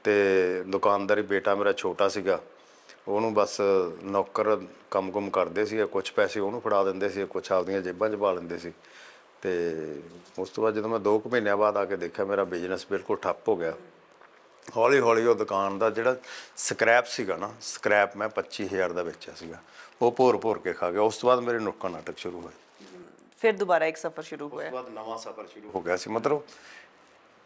Speaker 1: ਤੇ ਦੁਕਾਨਦਾਰੀ ਬੇਟਾ ਮੇਰਾ ਛੋਟਾ ਸੀਗਾ। ਉਹਨੂੰ ਬਸ ਨੌਕਰ ਕੰਮ-ਕੁਮ ਕਰਦੇ ਸੀ ਕੁਝ ਪੈਸੇ ਉਹਨੂੰ ਫੜਾ ਦਿੰਦੇ ਸੀ ਕੁਝ ਆਪਦੀਆਂ ਜੇਬਾਂ 'ਚ ਪਾ ਲੈਂਦੇ ਸੀ। ਤੇ ਉਸ ਤੋਂ ਬਾਅਦ ਜਦੋਂ ਮੈਂ 2 ਕੁ ਮਹੀਨਿਆਂ ਬਾਅਦ ਆ ਕੇ ਦੇਖਿਆ ਮੇਰਾ ਬਿਜ਼ਨਸ ਬਿਲਕੁਲ ਠੱਪ ਹੋ ਗਿਆ। ਹੌਲੀ ਹੌਲੀ ਉਹ ਦੁਕਾਨ ਦਾ ਜਿਹੜਾ ਸਕ੍ਰੈਪ ਸੀਗਾ ਨਾ ਸਕ੍ਰੈਪ ਮੈਂ 25000 ਦਾ ਵੇਚਿਆ ਸੀਗਾ। ਉਹ ਭੋਰ ਭੋਰ ਕੇ ਖਾ ਗਿਆ। ਉਸ ਤੋਂ ਬਾਅਦ ਮੇਰੇ ਨੁੱਕਰ ਨਾਟਕ ਸ਼ੁਰੂ ਹੋਏ।
Speaker 2: ਫਿਰ ਦੁਬਾਰਾ ਇੱਕ ਸਫ਼ਰ ਸ਼ੁਰੂ ਹੋਇਆ
Speaker 1: ਉਸ ਤੋਂ ਬਾਅਦ ਨਵਾਂ ਸਫ਼ਰ ਸ਼ੁਰੂ ਹੋ ਗਿਆ ਸੀ। ਮਤਲਬ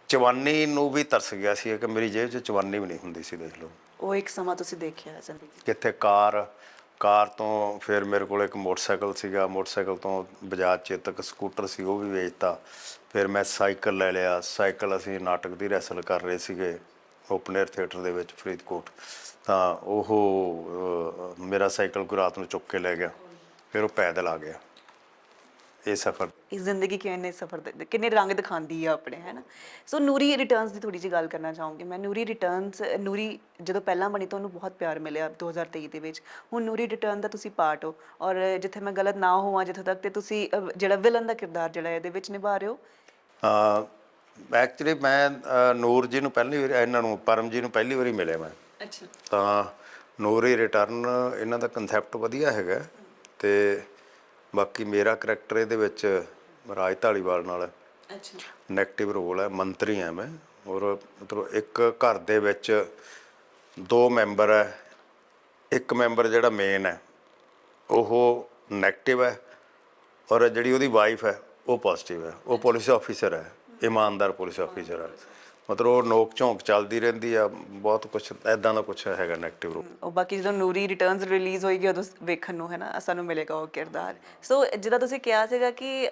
Speaker 1: ਚਵਾਨੀ ਨੂੰ ਵੀ ਤਰਸ ਗਿਆ ਸੀ। ਕਿ ਮੇਰੀ ਜੇਬ 'ਚ ਚਵਾਨੀ ਵੀ ਨਹੀਂ ਹੁੰਦੀ ਸੀ ਦੇਖ ਲਓ।
Speaker 2: ਉਹ ਇੱਕ ਸਮਾਂ ਤੁਸੀਂ ਦੇਖਿਆ ਜ਼ਿੰਦਗੀ।
Speaker 1: ਕਿੱਥੇ ਕਾਰ ਕਾਰ ਤੋਂ ਫਿਰ ਮੇਰੇ ਕੋਲ ਇੱਕ ਮੋਟਰਸਾਈਕਲ ਸੀਗਾ। ਮੋਟਰਸਾਈਕਲ ਤੋਂ ਬਜਾਜ ਚੇਤਕ ਸਕੂਟਰ ਸੀ ਉਹ ਵੀ ਵੇਚਤਾ। ਫਿਰ ਮੈਂ ਸਾਈਕਲ ਲੈ ਲਿਆ। ਸਾਈਕਲ ਅਸੀਂ ਨਾਟਕ ਦੀ ਰੈਸਲ ਕਰ ਰਹੇ ਸੀਗੇ। ਓਪਨ 에ਅਰ ਥੀਏਟਰ ਦੇ ਵਿੱਚ ਫਰੀਦਕੋਟ ਤਾਂ ਉਹ ਮੇਰਾ ਸਾਈਕਲ ਕੋਈ ਰਾਤ ਨੂੰ ਚੁੱਕ ਕੇ ਲੈ ਗਿਆ ਫਿਰ ਉਹ ਪੈਦਲ ਆ ਗਿਆ। ਇਹ ਸਫ਼ਰ।
Speaker 2: ਇਹ ਜ਼ਿੰਦਗੀ ਕਿੰਨੇ ਸਫ਼ਰ ਦੇ ਕਿੰਨੇ ਰੰਗ ਦਿਖਾਉਂਦੀ ਆ ਆਪਣੇ ਹੈ ਨਾ? ਸੋ ਨੂਰੀ ਰਿਟਰਨਸ ਦੀ ਥੋੜੀ ਜਿਹੀ ਗੱਲ ਕਰਨਾ ਚਾਹੂੰਗੀ ਮੈਂ। ਨੂਰੀ ਰਿਟਰਨਸ ਨੂਰੀ ਜਦੋਂ ਪਹਿਲਾਂ ਬਣੀ ਤਾਂ ਉਹਨੂੰ ਬਹੁਤ ਪਿਆਰ ਮਿਲਿਆ 2023 ਦੇ ਵਿੱਚ। ਹੁਣ ਨੂਰੀ ਰਿਟਰਨ ਦਾ ਤੁਸੀਂ ਪਾਰਟ ਹੋ ਔਰ ਜਿੱਥੇ ਮੈਂ ਗਲਤ ਨਾ ਹੋਵਾਂ ਜਿੱਥੋਂ ਤੱਕ ਤੇ ਤੁਸੀਂ ਜਿਹੜਾ ਵਿਲਨ ਦਾ ਕਿਰਦਾਰ ਜਿਹੜਾ ਇਹਦੇ ਵਿੱਚ ਨਿਭਾ ਰਹੇ ਹੋ?
Speaker 1: ਐਕਚੁਅਲੀ ਮੈਂ ਨੂਰ ਜੀ ਨੂੰ ਪਹਿਲੀ ਵਾਰੀ ਇਹਨਾਂ ਨੂੰ ਪਰਮ ਜੀ ਨੂੰ ਪਹਿਲੀ ਵਾਰੀ ਮਿਲਿਆ ਮੈਂ।
Speaker 2: ਅੱਛਾ।
Speaker 1: ਤਾਂ ਨੂਰੀ ਰਿਟਰਨ ਇਹਨਾਂ ਦਾ ਕਨਸੈਪਟ ਵਧੀਆ ਹੈਗਾ। ਤੇ ਬਾਕੀ ਮੇਰਾ ਕਰੈਕਟਰ ਇਹਦੇ ਵਿੱਚ ਰਾਜ ਢਾਲੀਵਾਲ ਨਾਲ
Speaker 2: ਅੱਛਾ।
Speaker 1: ਨੈਗੇਟਿਵ ਰੋਲ ਹੈ ਮੰਤਰੀ ਹਾਂ ਮੈਂ। ਔਰ ਮਤਲਬ ਇੱਕ ਘਰ ਦੇ ਵਿੱਚ ਦੋ ਮੈਂਬਰ ਹੈ। ਇੱਕ ਮੈਂਬਰ ਜਿਹੜਾ ਮੇਨ ਹੈ ਉਹ 네ਗੇਟਿਵ ਹੈ। ਔਰ ਜਿਹੜੀ ਉਹਦੀ ਵਾਈਫ ਹੈ ਉਹ ਪੋਜ਼ਿਟਿਵ ਹੈ। ਉਹ ਪੁਲਿਸ ਆਫੀਸਰ ਹੈ। ਇਮਾਨਦਾਰ ਪੁਲਿਸ ਆਫੀਸਰ ਆ। ਮਤਲਬ ਉਹ ਨੋਕ ਝੋਂਕ ਚੱਲਦੀ ਰਹਿੰਦੀ ਆ, ਬਹੁਤ ਕੁਝ ਐਦਾਂ ਦਾ ਕੁਝ ਹੈਗਾ 네ਗੇਟਿਵ ਰੂਪ।
Speaker 2: ਉਹ ਬਾਕੀ ਜਦੋਂ ਨੂਰੀ ਰਿਟਰਨਸ ਰਿਲੀਜ਼ ਹੋਏਗੀ, ਉਦੋਂ ਵੇਖਣ ਨੂੰ, ਹੈ ਨਾ, ਸਾਨੂੰ ਮਿਲੇਗਾ ਉਹ ਕਿਰਦਾਰ। ਸੋ ਜਿੱਦਾਂ ਤੁਸੀਂ ਕਿਹਾ ਸੀਗਾ ਕਿ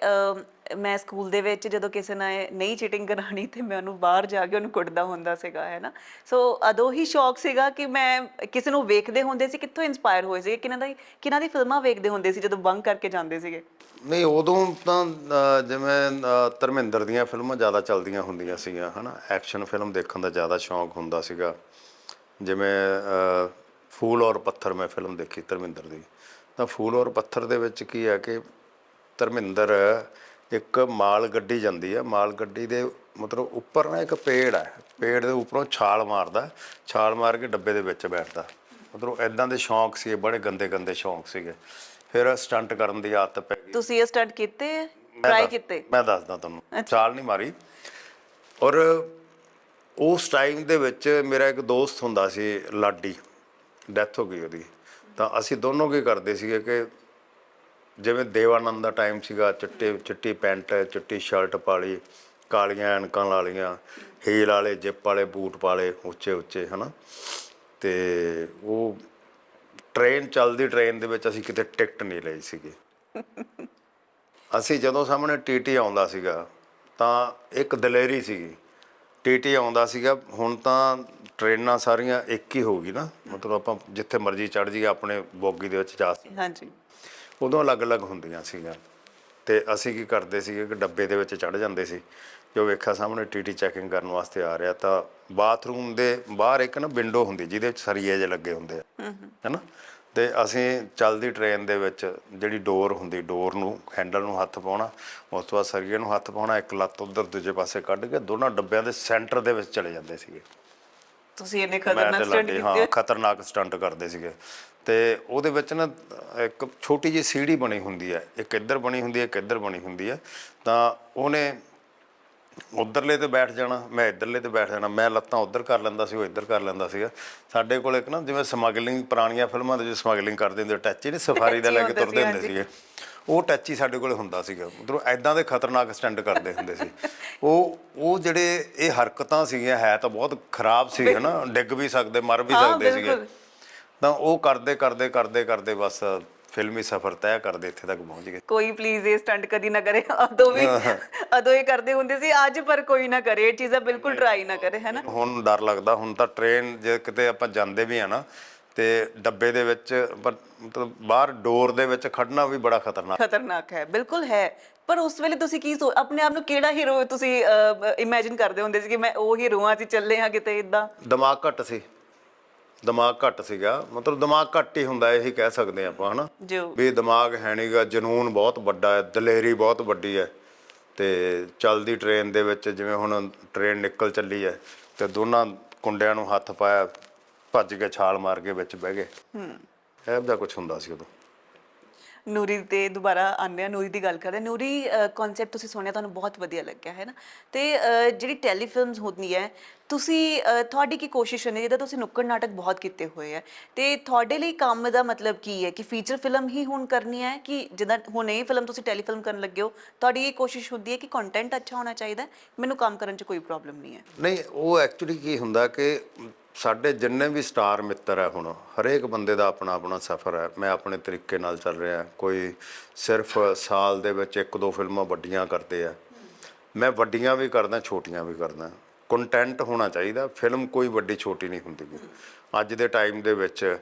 Speaker 2: ਮੈਂ ਸਕੂਲ ਦੇ ਵਿੱਚ ਜਦੋਂ ਕਿਸੇ ਨੇ ਨਹੀਂ ਚੀਟਿੰਗ ਕਰਾਣੀ ਤੇ ਮੈਂ ਉਹਨੂੰ ਬਾਹਰ ਜਾ ਕੇ ਉਹਨੂੰ ਕੁੱਟਦਾ ਹੁੰਦਾ ਸੀਗਾ, ਹੈ ਨਾ? ਸੋ ਅਦੋਂ ਹੀ ਸ਼ੌਕ ਸੀਗਾ ਕਿ ਮੈਂ ਕਿਸੇ ਨੂੰ ਵੇਖਦੇ ਹੁੰਦੇ ਸੀ, ਕਿੱਥੋਂ ਇਨਸਪਾਇਰ ਹੋਏ ਸੀ ਕਿਹਨਾਂ ਦਾ ਕਿਹਨਾਂ ਦੀ ਫਿਲਮਾਂ ਵੇਖਦੇ ਹੁੰਦੇ ਸੀ ਜਦੋਂ ਬੰਕ ਕਰਕੇ ਜਾਂਦੇ ਸੀਗੇ?
Speaker 1: ਨਹੀਂ, ਉਦੋਂ ਤਾਂ ਜਿਵੇਂ ਧਰਮਿੰਦਰ ਦੀਆਂ ਫਿਲਮਾਂ ਜ਼ਿਆਦਾ ਚੱਲਦੀਆਂ ਹੁੰਦੀਆਂ ਸੀਗੀਆਂ, ਹਨਾ? ਐਕਸ਼ਨ ਫਿਲਮ ਦੇਖਣ ਦਾ ਜ਼ਿਆਦਾ ਸ਼ੌਂਕ ਹੁੰਦਾ ਸੀਗਾ। ਜਿਵੇਂ ਫੂਲ ਔਰ ਪੱਥਰ ਮੈਂ ਫਿਲਮ ਦੇਖੀ ਧਰਮਿੰਦਰ ਦੀ। ਤਾਂ ਫੂਲ ਔਰ ਪੱਥਰ ਦੇ ਵਿੱਚ ਕੀ ਹੈ ਕਿ ਧਰਮਿੰਦਰ ਇੱਕ ਮਾਲ ਗੱਡੀ ਜਾਂਦੀ ਹੈ ਮਾਲ ਗੱਡੀ ਦੇ ਮਤਲਬ ਉੱਪਰ ਨਾ ਇੱਕ ਪੇੜ ਹੈ ਪੇੜ ਦੇ ਉੱਪਰੋਂ ਛਾਲ ਮਾਰਦਾ ਛਾਲ ਮਾਰ ਕੇ ਡੱਬੇ ਦੇ ਵਿੱਚ ਬੈਠਦਾ। ਮਤਲਬ ਐਦਾਂ ਦੇ ਸ਼ੌਂਕ ਸੀ ਬੜੇ ਗੰਦੇ ਗੰਦੇ ਸ਼ੌਂਕ ਸੀਗੇ। ਫਿਰ ਸਟੰਟ ਕਰਨ ਦੀ ਆਦਤ ਪੈ ਗਈ।
Speaker 2: ਤੁਸੀਂ ਇਹ ਸਟੱਡ ਕੀਤੇ? ਟਰਾਈ ਕੀਤੇ?
Speaker 1: ਮੈਂ ਦੱਸਦਾ ਤੁਹਾਨੂੰ। ਚਾਲ ਨਹੀਂ ਮਾਰੀ। ਔਰ ਉਸ ਟਾਈਮ ਦੇ ਵਿੱਚ ਮੇਰਾ ਇੱਕ ਦੋਸਤ ਹੁੰਦਾ ਸੀ ਲਾਡੀ। ਡੈਥ ਹੋ ਗਈ ਉਹਦੀ। ਤਾਂ ਅਸੀਂ ਦੋਨੋਂ ਕੀ ਕਰਦੇ ਸੀਗੇ ਕਿ ਜਿਵੇਂ ਦੇਵਾਨੰਦ ਦਾ ਟਾਈਮ ਸੀਗਾ, ਚਿੱਟੇ, ਚਿੱਟੀ ਪੈਂਟ, ਚਿੱਟੀ ਸ਼ਰਟ ਪਾ ਲਈ ਕਾਲੀਆਂ ਐਨਕਾਂ ਲਾ ਲਈਆਂ ਹੀਲ ਵਾਲੇ ਜਿੱਪ ਵਾਲੇ ਬੂਟ ਪਾਲੇ, ਉੱਚੇ ਉੱਚੇ, ਹਨਾ? ਤੇ ਉਹ ਟ੍ਰੇਨ ਚੱਲਦੀ ਟ੍ਰੇਨ ਦੇ ਵਿੱਚ ਅਸੀਂ ਕਿਤੇ ਟਿਕਟ ਨਹੀਂ ਲਈ ਸੀਗੀ। ਅਸੀਂ ਜਦੋਂ ਸਾਹਮਣੇ ਟੀਟੀ ਆਉਂਦਾ ਸੀਗਾ, ਤਾਂ ਇੱਕ ਦਲੇਰੀ ਸੀਗੀ। ਟੀਟੀ ਆਉਂਦਾ ਸੀਗਾ, ਹੁਣ ਤਾਂ ਟ੍ਰੇਨਾਂ ਸਾਰੀਆਂ ਇੱਕ ਹੀ ਹੋ ਗਈ ਨਾ। ਮਤਲਬ ਆਪਾਂ ਜਿੱਥੇ ਮਰਜ਼ੀ ਚੜ ਜਾਈਏ, ਆਪਣੇ ਬੋਗੀ ਦੇ ਵਿੱਚ ਜਾ
Speaker 2: ਹਾਂਜੀ।
Speaker 1: ਉਦੋਂ ਅਲੱਗ-ਅਲੱਗ ਹੁੰਦੀਆਂ ਸੀਗੀਆਂ। ਤੇ ਅਸੀਂ ਕੀ ਕਰਦੇ ਸੀਗੇ ਕਿ ਡੱਬੇ ਦੇ ਵਿੱਚ ਚੜ ਜਾਂਦੇ ਸੀ। ਜੋ ਵੇਖਿਆ ਸਾਹਮਣੇ ਟੀਟੀ ਚੈਕਿੰਗ ਕਰਨ ਵਾਸਤੇ ਆ ਰਿਹਾ ਤਾਂ ਬਾਥਰੂਮ ਦੇ ਬਾਹਰ ਇੱਕ ਨਾ ਵਿੰਡੋ ਹੁੰਦੀ ਜਿਹਦੇ ਵਿੱਚ ਸਰੀਏ ਜਿਹੇ ਲੱਗੇ ਹੁੰਦੇ ਆ। ਹੈਨਾ? ਤੇ ਅਸੀਂ ਚੱਲਦੀ ਟ੍ਰੇਨ ਦੇ ਵਿੱਚ ਜਿਹੜੀ ਡੋਰ ਹੁੰਦੀ ਡੋਰ ਨੂੰ ਹੈਂਡਲ ਨੂੰ ਹੱਥ ਪਾਉਣਾ ਉਸ ਤੋਂ ਬਾਅਦ ਸਰੀਏ ਨੂੰ ਹੱਥ ਪਾਉਣਾ ਇੱਕ ਲੱਤ ਉਧਰ ਦੂਜੇ ਪਾਸੇ ਕੱਢ ਕੇ ਦੋਨਾਂ ਡੱਬਿਆਂ ਦੇ ਸੈਂਟਰ ਦੇ ਵਿੱਚ ਚਲੇ ਜਾਂਦੇ ਸੀਗੇ।
Speaker 2: ਤੁਸੀਂ ਇੰਨੇ
Speaker 1: ਮੈਂ
Speaker 2: ਖਤਰਨਾਕ
Speaker 1: ਤੇ
Speaker 2: ਸਟੱਡ
Speaker 1: ਲਾਡੀ
Speaker 2: ਕੀਤੇ।
Speaker 1: ਹਾਂ ਖਤਰਨਾਕ ਸਟੰਟ ਕਰਦੇ ਸੀਗੇ। ਤੇ ਉਹਦੇ ਵਿੱਚ ਨਾ ਇੱਕ ਛੋਟੀ ਜਿਹੀ ਸੀੜੀ ਬਣੀ ਹੁੰਦੀ ਹੈ। ਇੱਕ ਇੱਧਰ ਬਣੀ ਹੁੰਦੀ ਹੈ ਇੱਕ ਇੱਧਰ ਬਣੀ ਹੁੰਦੀ ਹੈ। ਤਾਂ ਉਹਨੇ ਉਧਰਲੇ ਤੇ ਬੈਠ ਜਾਣਾ ਮੈਂ ਇੱਧਰਲੇ ਤੇ ਬੈਠ ਜਾਣਾ ਮੈਂ ਲੱਤਾਂ ਉਧਰ ਕਰ ਲੈਂਦਾ ਸੀ ਉਹ ਇੱਧਰ ਕਰ ਲੈਂਦਾ ਸੀਗਾ। ਸਾਡੇ ਕੋਲ ਇੱਕ ਨਾ ਜਿਵੇਂ ਸਮਗਲਿੰਗ ਪੁਰਾਣੀਆਂ ਫਿਲਮਾਂ ਦੇ ਵਿੱਚ ਸਮਗਲਿੰਗ ਕਰਦੇ ਹੁੰਦੇ ਟੈਚੀ ਨਹੀਂ ਸਫਾਰੀ ਦਾ ਲੈ ਕੇ ਤੁਰਦੇ
Speaker 2: ਹੁੰਦਾ
Speaker 1: ਸੀਗੇ। ਉਹ ਟੈਚੀ ਸਾਡੇ ਕੋਲੇ ਹੁੰਦਾ ਸੀਗਾ। ਮਤਲਬ ਐਦਾਂ ਦੇ ਖਤਰਨਾਕ ਸਟੰਟ ਕਰਦੇ ਹੁੰਦੇ ਸੀ। ਉਹ ਉਹ ਜਿਹੜੇ ਇਹ ਹਰਕਤਾਂ ਸੀਗੀਆਂ ਹੈ ਤਾਂ ਬਹੁਤ ਖਰਾਬ ਸੀ ਹਨਾ ਡਿੱਗ ਵੀ ਸਕਦੇ ਮਰ ਵੀ
Speaker 2: ਹਾਂ,
Speaker 1: ਸਕਦੇ ਸੀਗੇ। ਤਾਂ ਉਹ ਕਰਦੇ ਕਰਦੇ ਕਰਦੇ ਕਰਦੇ ਬਸ ਫਿਲਮੀ ਸਫ਼ਰ ਤੈਅ ਕਰਦੇ ਇੱਥੇ ਤੱਕ ਪਹੁੰਚ ਗਏ।
Speaker 2: ਕੋਈ ਪਲੀਜ਼ ਇਹ ਸਟੰਟ ਕਦੀ ਨਾ ਕਰੇ। ਅਦੋਂ ਵੀ ਅਦੋਂ ਇਹ ਕਰਦੇ ਹੁੰਦੇ ਸੀ ਅੱਜ ਪਰ ਕੋਈ ਨਾ ਕਰੇ। ਇਹ ਚੀਜ਼ਾਂ ਬਿਲਕੁਲ ਟਰਾਈ ਨਾ ਕਰੇ ਹੈ ਨਾ?
Speaker 1: ਹੁਣ ਡਰ ਲੱਗਦਾ। ਹੁਣ ਤਾਂ ਟ੍ਰੇਨ ਜੇ ਕਿਤੇ ਆਪਾਂ ਜਾਂਦੇ ਵੀ ਆ ਨਾ ਤੇ ਡੱਬੇ ਦੇ ਵਿੱਚ ਪਰ ਮਤਲਬ ਬਾਹਰ ਡੋਰ ਦੇ ਵਿੱਚ ਖੜਨਾ ਵੀ ਬੜਾ ਖਤਰਨਾਕ।
Speaker 2: ਖਤਰਨਾਕ ਹੈ ਬਿਲਕੁਲ ਹੈ। ਪਰ ਉਸ ਵੇਲੇ ਤੁਸੀਂ ਕੀ ਸੋ ਆਪਣੇ ਆਪ ਨੂੰ ਕਿਹੜਾ ਹੀਰੋ ਤੁਸੀਂ ਇਮੇਜਿਨ ਕਰਦੇ ਹੁੰਦੇ ਸੀ ਕਿ ਮੈਂ ਉਹ ਹੀਰੋ ਆ ਚੱਲੇ ਆ ਕਿਤੇ ਇਦਾਂ
Speaker 1: ਦਿਮਾਗ ਘੱਟ ਸੀ। ਦਿਮਾਗ ਘੱਟ ਸੀਗਾ। ਮਤਲਬ ਦਿਮਾਗ ਘੱਟ ਹੀ ਹੁੰਦਾ ਇਹੀ ਕਹਿ ਸਕਦੇ ਆਪਾਂ ਹਨਾ?
Speaker 2: ਜੋ।
Speaker 1: ਵੀ ਦਿਮਾਗ ਹੈ ਨਹੀਂਗਾ ਜਨੂਨ ਬਹੁਤ ਵੱਡਾ ਹੈ ਦਲੇਰੀ ਬਹੁਤ ਵੱਡੀ ਹੈ। ਤੇ ਚੱਲਦੀ ਟ੍ਰੇਨ ਦੇ ਵਿੱਚ ਜਿਵੇਂ ਹੁਣ ਟ੍ਰੇਨ ਨਿਕਲ ਚੱਲੀ ਹੈ ਤੇ ਦੋਨਾਂ ਕੁੰਡਿਆਂ ਨੂੰ ਹੱਥ ਪਾਇਆ ਭੱਜ ਕੇ ਛਾਲ ਮਾਰ ਕੇ ਵਿੱਚ ਬਹਿ ਗਏ। ਹੂੰ। ਇਹੋ ਜਿਹਾ ਕੁਝ ਹੁੰਦਾ ਸੀ ਉਦੋਂ।
Speaker 2: ਨੂਰੀ ਤੇ ਦੁਬਾਰਾ ਆਉਂਦੇ ਆ ਨੂਰੀ ਦੀ ਗੱਲ ਕਰਦੇ ਹਾਂ। ਨੂਰੀ ਕਨਸੈਪਟ ਤੁਸੀਂ ਸੁਣਿਆ ਤੁਹਾਨੂੰ ਬਹੁਤ ਵਧੀਆ ਲੱਗਿਆ ਹੈ ਨਾ? ਤੇ ਅਹ, ਜਿਹੜੀ ਟੈਲੀਫਿਲਮਸ ਹੁੰਦੀ ਹੈ ਤੁਸੀਂ ਅਹ, ਤੁਹਾਡੀ ਕੀ ਕੋਸ਼ਿਸ਼ ਹੈ? ਜਿਹਦਾ ਤੁਸੀਂ ਨੁੱਕੜ ਨਾਟਕ ਬਹੁਤ ਕੀਤੇ ਹੋਏ ਹੈ ਤੇ ਤੁਹਾਡੇ ਲਈ ਕੰਮ ਦਾ ਮਤਲਬ ਕੀ ਹੈ? ਕਿ ਫੀਚਰ ਫਿਲਮ ਹੀ ਹੁਣ ਕਰਨੀ ਹੈ ਕਿ ਜਿੱਦਾਂ ਹੁਣ ਇਹ ਫਿਲਮ ਤੁਸੀਂ ਟੈਲੀਫਿਲਮ ਕਰਨ ਲੱਗੇ ਹੋ ਤੁਹਾਡੀ ਇਹ ਕੋਸ਼ਿਸ਼ ਹੁੰਦੀ ਹੈ ਕਿ ਕੰਟੈਂਟ ਅੱਛਾ ਹੋਣਾ ਚਾਹੀਦਾ ਹੈ? ਮੈਨੂੰ ਕੰਮ ਕਰਨ 'ਚ ਕੋਈ ਪ੍ਰੋਬਲਮ ਨਹੀਂ ਹੈ।
Speaker 1: ਨਹੀਂ ਉਹ ਐਕਚੁਅਲੀ ਕੀ ਹੁੰਦਾ ਕਿ ਸਾਡੇ ਜਿੰਨੇ ਵੀ ਸਟਾਰ ਮਿੱਤਰ ਹੈ ਹੁਣ, ਹਰੇਕ ਬੰਦੇ ਦਾ ਆਪਣਾ ਆਪਣਾ ਸਫ਼ਰ ਹੈ। ਮੈਂ ਆਪਣੇ ਤਰੀਕੇ ਨਾਲ ਚੱਲ ਰਿਹਾ ਕੋਈ ਸਿਰਫ ਸਾਲ ਦੇ ਵਿੱਚ ਇੱਕ ਦੋ ਫਿਲਮਾਂ ਵੱਡੀਆਂ ਕਰਦੇ ਆ। ਮੈਂ ਵੱਡੀਆਂ ਵੀ ਕਰਦਾ, ਛੋਟੀਆਂ ਵੀ ਕਰਦਾ। ਕੰਟੈਂਟ ਹੋਣਾ ਚਾਹੀਦਾ। ਫਿਲਮ ਕੋਈ ਵੱਡੀ, ਛੋਟੀ ਨਹੀਂ ਹੁੰਦੀ। ਗੀ। ਅੱਜ ਦੇ ਟਾਈਮ ਦੇ ਵਿੱਚ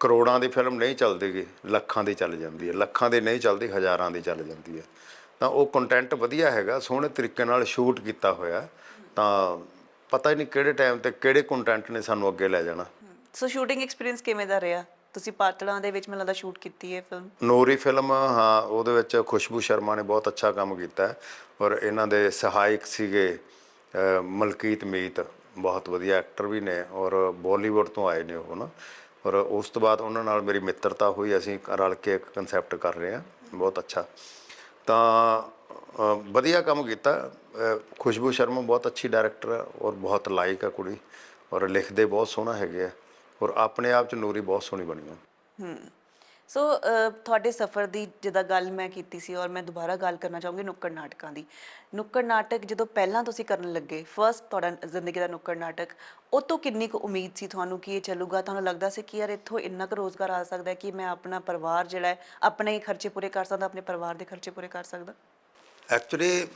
Speaker 1: ਕਰੋੜਾਂ ਦੀ ਫਿਲਮ ਨਹੀਂ ਚੱਲਦੀਗੀ ਲੱਖਾਂ ਦੀ ਚੱਲ ਜਾਂਦੀ ਹੈ। ਲੱਖਾਂ ਦੀ ਨਹੀਂ ਚੱਲਦੀ, ਹਜ਼ਾਰਾਂ ਦੀ ਚੱਲ ਜਾਂਦੀ ਹੈ। ਤਾਂ ਉਹ ਕੰਟੈਂਟ ਵਧੀਆ ਹੈਗਾ। ਸੋਹਣੇ ਤਰੀਕੇ ਨਾਲ ਸ਼ੂਟ ਕੀਤਾ ਹੋਇਆ। ਤਾਂ ਪਤਾ ਹੀ ਨਹੀਂ ਕਿਹੜੇ ਟਾਈਮ ਤੇ ਕਿਹੜੇ ਕੰਟੈਂਟ ਨੇ ਸਾਨੂੰ ਅੱਗੇ ਲੈ ਜਾਣਾ।
Speaker 2: ਸੋ ਸ਼ੂਟਿੰਗ ਐਕਸਪੀਰੀਅੰਸ ਕਿਵੇਂ ਦਾ ਰਿਹਾ? ਤੁਸੀਂ ਪਾਤੜਾਂ ਦੇ ਵਿੱਚ ਮੈਨੂੰ ਲੱਗਦਾ ਸ਼ੂਟ ਕੀਤੀ ਹੈ ਫਿਲਮ
Speaker 1: ਨੂਰੀ ਫਿਲਮ ਹਾਂ ਉਹਦੇ ਵਿੱਚ ਖੁਸ਼ਬੂ ਸ਼ਰਮਾ ਨੇ ਬਹੁਤ ਅੱਛਾ ਕੰਮ ਕੀਤਾ ਹੈ। ਔਰ ਇਹਨਾਂ ਦੇ ਸਹਾਇਕ ਸੀਗੇ ਅ, ਮਲਕੀਤ ਮੀਤ ਬਹੁਤ ਵਧੀਆ ਐਕਟਰ ਵੀ ਨੇ ਔਰ ਬਾਲੀਵੁੱਡ ਤੋਂ ਆਏ ਨੇ ਉਹ ਨਾ। ਔਰ ਉਸ ਤੋਂ ਬਾਅਦ ਉਹਨਾਂ ਨਾਲ ਮੇਰੀ ਮਿੱਤਰਤਾ ਹੋਈ ਅਸੀਂ ਰਲ ਕੇ ਇੱਕ ਕਨਸੈਪਟ ਕਰ ਰਹੇ ਹਾਂ ਬਹੁਤ ਅੱਛਾ। ਤਾਂ ਅ, ਵਧੀਆ ਕੰਮ ਕੀਤਾ। ਖੁਸ਼ਬੂ ਸ਼ਰਮਾ ਬਹੁਤ ਅੱਛੀ ਡਾਇਰੈਕਟਰ ਹੈ ਔਰ ਬਹੁਤ ਲਾਇਕ ਹੈ ਕੁੜੀ ਔਰ ਲਿਖਦੇ ਬਹੁਤ ਸੋਹਣਾ ਹੈਗੇ ਆ ਔਰ ਆਪਣੇ ਆਪ ਚ ਨੂਰੀ ਬਹੁਤ ਸੋਹਣੀ ਬਣੀ ਆ।
Speaker 2: ਹਮ ਸੋ ਤੁਹਾਡੇ ਸਫ਼ਰ ਦੀ ਜਿੱਦਾਂ ਗੱਲ ਮੈਂ ਕੀਤੀ ਸੀ ਔਰ ਮੈਂ ਦੁਬਾਰਾ ਗੱਲ ਕਰਨਾ ਚਾਹੂੰਗੀ ਨੁੱਕੜ ਨਾਟਕਾਂ ਦੀ। ਨੁੱਕੜ ਨਾਟਕ ਜਦੋਂ ਪਹਿਲਾਂ ਤੁਸੀਂ ਕਰਨ ਲੱਗੇ ਫਰਸਟ ਤੁਹਾਡਾ ਜ਼ਿੰਦਗੀ ਦਾ ਨੁੱਕੜ ਨਾਟਕ, ਉਹ ਤੋਂ ਕਿੰਨੀ ਕੁ ਉਮੀਦ ਸੀ ਤੁਹਾਨੂੰ ਕਿ ਇਹ ਚੱਲੂਗਾ? ਤੁਹਾਨੂੰ ਲੱਗਦਾ ਸੀ ਕਿ ਯਾਰ ਇੱਥੋਂ ਇੰਨਾ ਕੁ ਰੋਜ਼ਗਾਰ ਆ ਸਕਦਾ ਹੈ ਕਿ ਮੈਂ ਆਪਣਾ ਪਰਿਵਾਰ ਜਿਹੜਾ ਹੈ, ਆਪਣੇ ਹੀ ਖਰਚੇ ਪੂਰੇ ਕਰ ਸਕਦਾ, ਆਪਣੇ ਪਰਿਵਾਰ ਦੇ ਖਰਚੇ ਪੂਰੇ ਕਰ ਸਕਦਾ?
Speaker 1: ਐਕਚੁਅਲੀ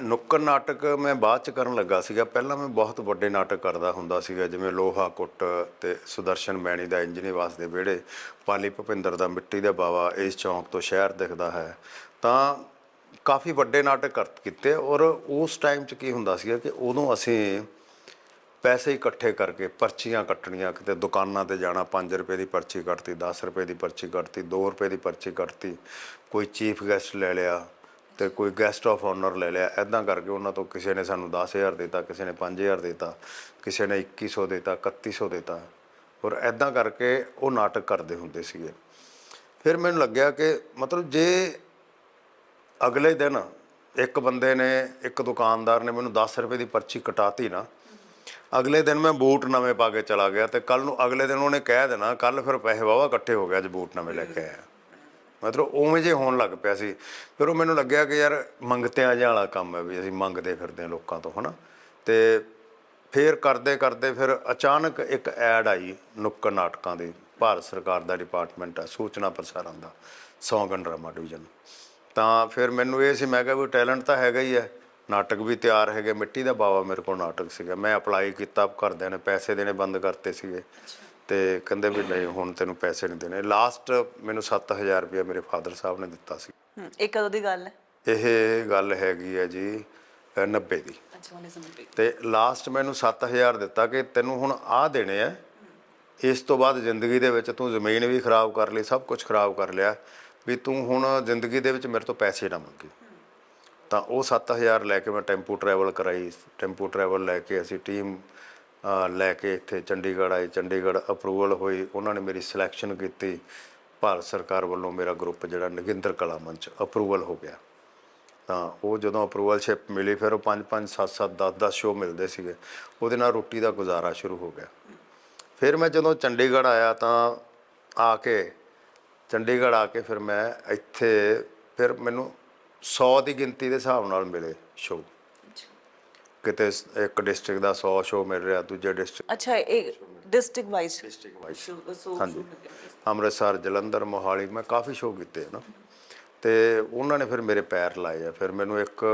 Speaker 1: ਨੁੱਕਰ ਨਾਟਕ ਮੈਂ ਬਾਅਦ ਚ ਕਰਨ ਲੱਗਾ ਸੀਗਾ। ਪਹਿਲਾਂ ਮੈਂ ਬਹੁਤ ਵੱਡੇ ਨਾਟਕ ਕਰਦਾ ਹੁੰਦਾ ਸੀਗਾ, ਜਿਵੇਂ ਲੋਹਾ ਕੁੱਟ ਤੇ ਸੁਦਰਸ਼ਨ ਮੈਣੀ ਦਾ ਇੰਜਨੀਵਾਸ ਦੇ ਵਿਹੜੇ, ਪਾਲੀ ਭੁਪਿੰਦਰ ਦਾ ਮਿੱਟੀ ਦਾ ਬਾਵਾ, ਇਸ ਚੌਂਕ ਤੋਂ ਸ਼ਹਿਰ ਦਿਖਦਾ ਹੈ। ਤਾਂ ਕਾਫੀ ਵੱਡੇ ਨਾਟਕ ਕਰ ਕੀਤੇ ਔਰ ਉਸ ਟਾਈਮ ਚ ਕੀ ਹੁੰਦਾ ਸੀਗਾ ਕਿ ਉਦੋਂ ਅਸੀਂ ਪੈਸੇ ਇਕੱਠੇ ਕਰਕੇ ਪਰਚੀਆਂ ਕੱਟਣੀਆਂ, ਕਿਤੇ ਦੁਕਾਨਾਂ ਤੇ ਜਾਣਾ 5 ਰੁਪਏ ਦੀ ਪਰਚੀ ਕੱਟਤੀ 10 ਰੁਪਏ ਦੀ ਪਰਚੀ ਕੱਟਤੀ 2 ਰੁਪਏ ਦੀ ਪਰਚੀ ਕੱਟਤੀ, ਕੋਈ ਚੀਫ ਗੈਸਟ ਲੈ ਲਿਆ ਤੇ ਕੋਈ ਗੈਸਟ ਆਫ ਆਨਰ ਲੈ ਲਿਆ। ਐਦਾਂ ਕਰਕੇ ਉਹਨਾਂ ਤੋਂ ਕਿਸੇ ਨੇ ਸਾਨੂੰ 10000 ਦਿੱਤਾ, ਕਿਸੇ ਨੇ 5000 ਦਿੱਤਾ, ਕਿਸੇ ਨੇ 2100 ਦਿੱਤਾ 3100 ਦਿੱਤਾ। ਔਰ ਐਦਾਂ ਕਰਕੇ ਉਹ ਨਾਟਕ ਕਰਦੇ ਹੁੰਦੇ ਸੀਗੇ। ਫਿਰ ਮੈਨੂੰ ਲੱਗਿਆ ਕਿ ਮਤਲਬ ਜੇ ਅਗਲੇ ਦਿਨ ਇੱਕ ਬੰਦੇ ਨੇ, ਇੱਕ ਦੁਕਾਨਦਾਰ ਨੇ ਮੈਨੂੰ 10 ਰੁਪਏ ਦੀ ਪਰਚੀ ਕਟਾਤੀ ਨਾ, ਅਗਲੇ ਦਿਨ ਮੈਂ ਬੂਟ ਨਵੇਂ ਪਾ ਕੇ ਚਲਾ ਗਿਆ ਤੇ ਕੱਲ ਨੂੰ ਅਗਲੇ ਦਿਨ ਉਹਨੇ ਕਹਿ ਦੇਣਾ ਕੱਲ ਫਿਰ ਪੈਸੇ ਵਾਵਾ ਇਕੱਠੇ ਹੋ ਗਿਆ ਅੱਜ ਬੂਟ ਨਵੇਂ ਲੈ ਕੇ ਆਇਆ। ਮਤਲਬ ਉਵੇਂ ਜੇ ਹੋਣ ਲੱਗ ਪਿਆ ਸੀ, ਫਿਰ ਉਹ ਮੈਨੂੰ ਲੱਗਿਆ ਕਿ ਯਾਰ ਮੰਗਤਿਆਂ ਜਿਹਾ ਵਾਲਾ ਕੰਮ ਹੈ ਵੀ ਅਸੀਂ ਮੰਗਦੇ ਫਿਰਦੇ ਹਾਂ ਲੋਕਾਂ ਤੋਂ, ਹਨਾ? ਤੇ ਫਿਰ ਕਰਦੇ ਕਰਦੇ ਫਿਰ ਅਚਾਨਕ ਇੱਕ ਐਡ ਆਈ ਨੁੱਕੜ ਨਾਟਕਾਂ ਦੀ, ਭਾਰਤ ਸਰਕਾਰ ਦਾ ਡਿਪਾਰਟਮੈਂਟ ਹੈ, ਸੂਚਨਾ ਪ੍ਰਸਾਰਣ ਦਾ, ਸੌਗਨ ਡਰਾਮਾ ਡਿਵੀਜ਼ਨ ਤਾਂ ਫਿਰ ਮੈਨੂੰ ਇਹ ਸੀ, ਮੈਂ ਕਿਹਾ ਵੀ ਟੈਲੈਂਟ ਤਾਂ ਹੈਗਾ ਹੀ ਹੈ, ਨਾਟਕ ਵੀ ਤਿਆਰ ਹੈਗੇ, ਮਿੱਟੀ ਦਾ ਬਾਵਾ ਮੇਰੇ ਕੋਲ ਨਾਟਕ ਸੀਗਾ, ਮੈਂ ਅਪਲਾਈ ਕੀਤਾ, ਘਰਦਿਆਂ ਨੇ ਪੈਸੇ ਦੇਣੇ ਬੰਦ ਕਰਤੇ ਸੀਗੇ। ਤੇ ਕਹਿੰਦੇ ਵੀ ਨਹੀਂ ਹੁਣ ਤੈਨੂੰ ਪੈਸੇ ਨਹੀਂ ਦੇਣੇ। ਲਾਸਟ ਮੈਨੂੰ 7000 ਰੁਪਏ ਮੇਰੇ ਫਾਦਰ ਸਾਹਿਬ ਨੇ ਦਿੱਤਾ ਸੀ।
Speaker 2: ਹਮ ਇਹ ਕਦੋਂ ਦੀ ਗੱਲ ਹੈ?
Speaker 1: ਇਹ ਗੱਲ ਹੈਗੀ ਹੈ ਜੀ ਅ, 90 ਦੀ।
Speaker 2: ਅੱਛਾ ਉਹਨੇ ਸਮਝ
Speaker 1: ਤੇ ਲਾਸਟ ਮੈਨੂੰ 7000 ਦਿੱਤਾ ਕਿ ਤੈਨੂੰ ਹੁਣ ਆਹ ਦੇਣੇ ਆ। ਇਸ ਤੋਂ ਬਾਅਦ ਜ਼ਿੰਦਗੀ ਦੇ ਵਿੱਚ ਤੂੰ ਜ਼ਮੀਨ ਵੀ ਖਰਾਬ ਕਰ ਲਈ ਸਭ ਕੁਝ ਖਰਾਬ ਕਰ ਲਿਆ। ਵੀ ਤੂੰ ਹੁਣ ਜ਼ਿੰਦਗੀ ਦੇ ਵਿੱਚ ਮੇਰੇ ਤੋਂ ਪੈਸੇ ਨਾ ਮੰਗੀ। ਤਾਂ ਉਹ 7000 ਲੈ ਕੇ ਮੈਂ ਟੈਂਪੂ ਟਰੈਵਲ ਕਰਾਈ। ਟੈਂਪੂ ਟਰੈਵਲ ਲੈ ਕੇ ਅਸੀਂ ਟੀਮ ਲੈ ਕੇ ਇੱਥੇ ਚੰਡੀਗੜ੍ਹ ਆਏ। ਚੰਡੀਗੜ੍ਹ ਅਪਰੂਵਲ ਹੋਈ। ਉਹਨਾਂ ਨੇ ਮੇਰੀ ਸਿਲੈਕਸ਼ਨ ਕੀਤੀ। ਭਾਰਤ ਸਰਕਾਰ ਵੱਲੋਂ ਮੇਰਾ ਗਰੁੱਪ ਜਿਹੜਾ ਨਗਿੰਦਰ ਕਲਾ ਮੰਚ ਅਪਰੂਵਲ ਹੋ ਗਿਆ। ਤਾਂ ਉਹ ਜਦੋਂ ਅਪਰੂਵਲ ਸ਼ਿਪ ਮਿਲੀ, ਫਿਰ ਉਹ 5 5 7 7 10 10 ਸ਼ੋਅ ਮਿਲਦੇ ਸੀਗੇ। ਉਹਦੇ ਨਾਲ ਰੋਟੀ ਦਾ ਗੁਜ਼ਾਰਾ ਸ਼ੁਰੂ ਹੋ ਗਿਆ। ਫਿਰ ਮੈਂ ਜਦੋਂ ਚੰਡੀਗੜ੍ਹ ਆਇਆ ਤਾਂ ਆ ਕੇ, ਚੰਡੀਗੜ੍ਹ ਆ ਕੇ ਫਿਰ ਮੈਂ ਇੱਥੇ, ਫਿਰ ਮੈਨੂੰ 100 ਦੀ ਗਿਣਤੀ ਦੇ ਹਿਸਾਬ ਨਾਲ ਮਿਲੇ ਸ਼ੋਅ ਕਿਤੇ ਸ- ਇੱਕ ਡਿਸਟ੍ਰਿਕਟ ਦਾ 100 ਸ਼ੋਅ ਮਿਲ ਰਿਹਾ ਦੂਜੇ ਡਿਸਟ੍ਰਿਕਟ
Speaker 2: ਅੱਛਾ ਇਹ district wise
Speaker 1: district wise
Speaker 2: so
Speaker 1: ਹਾਂਜੀ। ਅੰਮ੍ਰਿਤਸਰ ਜਲੰਧਰ ਮੋਹਾਲੀ ਮੈਂ ਕਾਫੀ ਸ਼ੋਅ ਕੀਤੇ ਨਾ ਤੇ ਉਹਨਾਂ ਨੇ ਫਿਰ ਮੇਰੇ ਪੈਰ ਲਾਏ ਆ। ਫਿਰ ਮੈਨੂੰ ਇੱਕ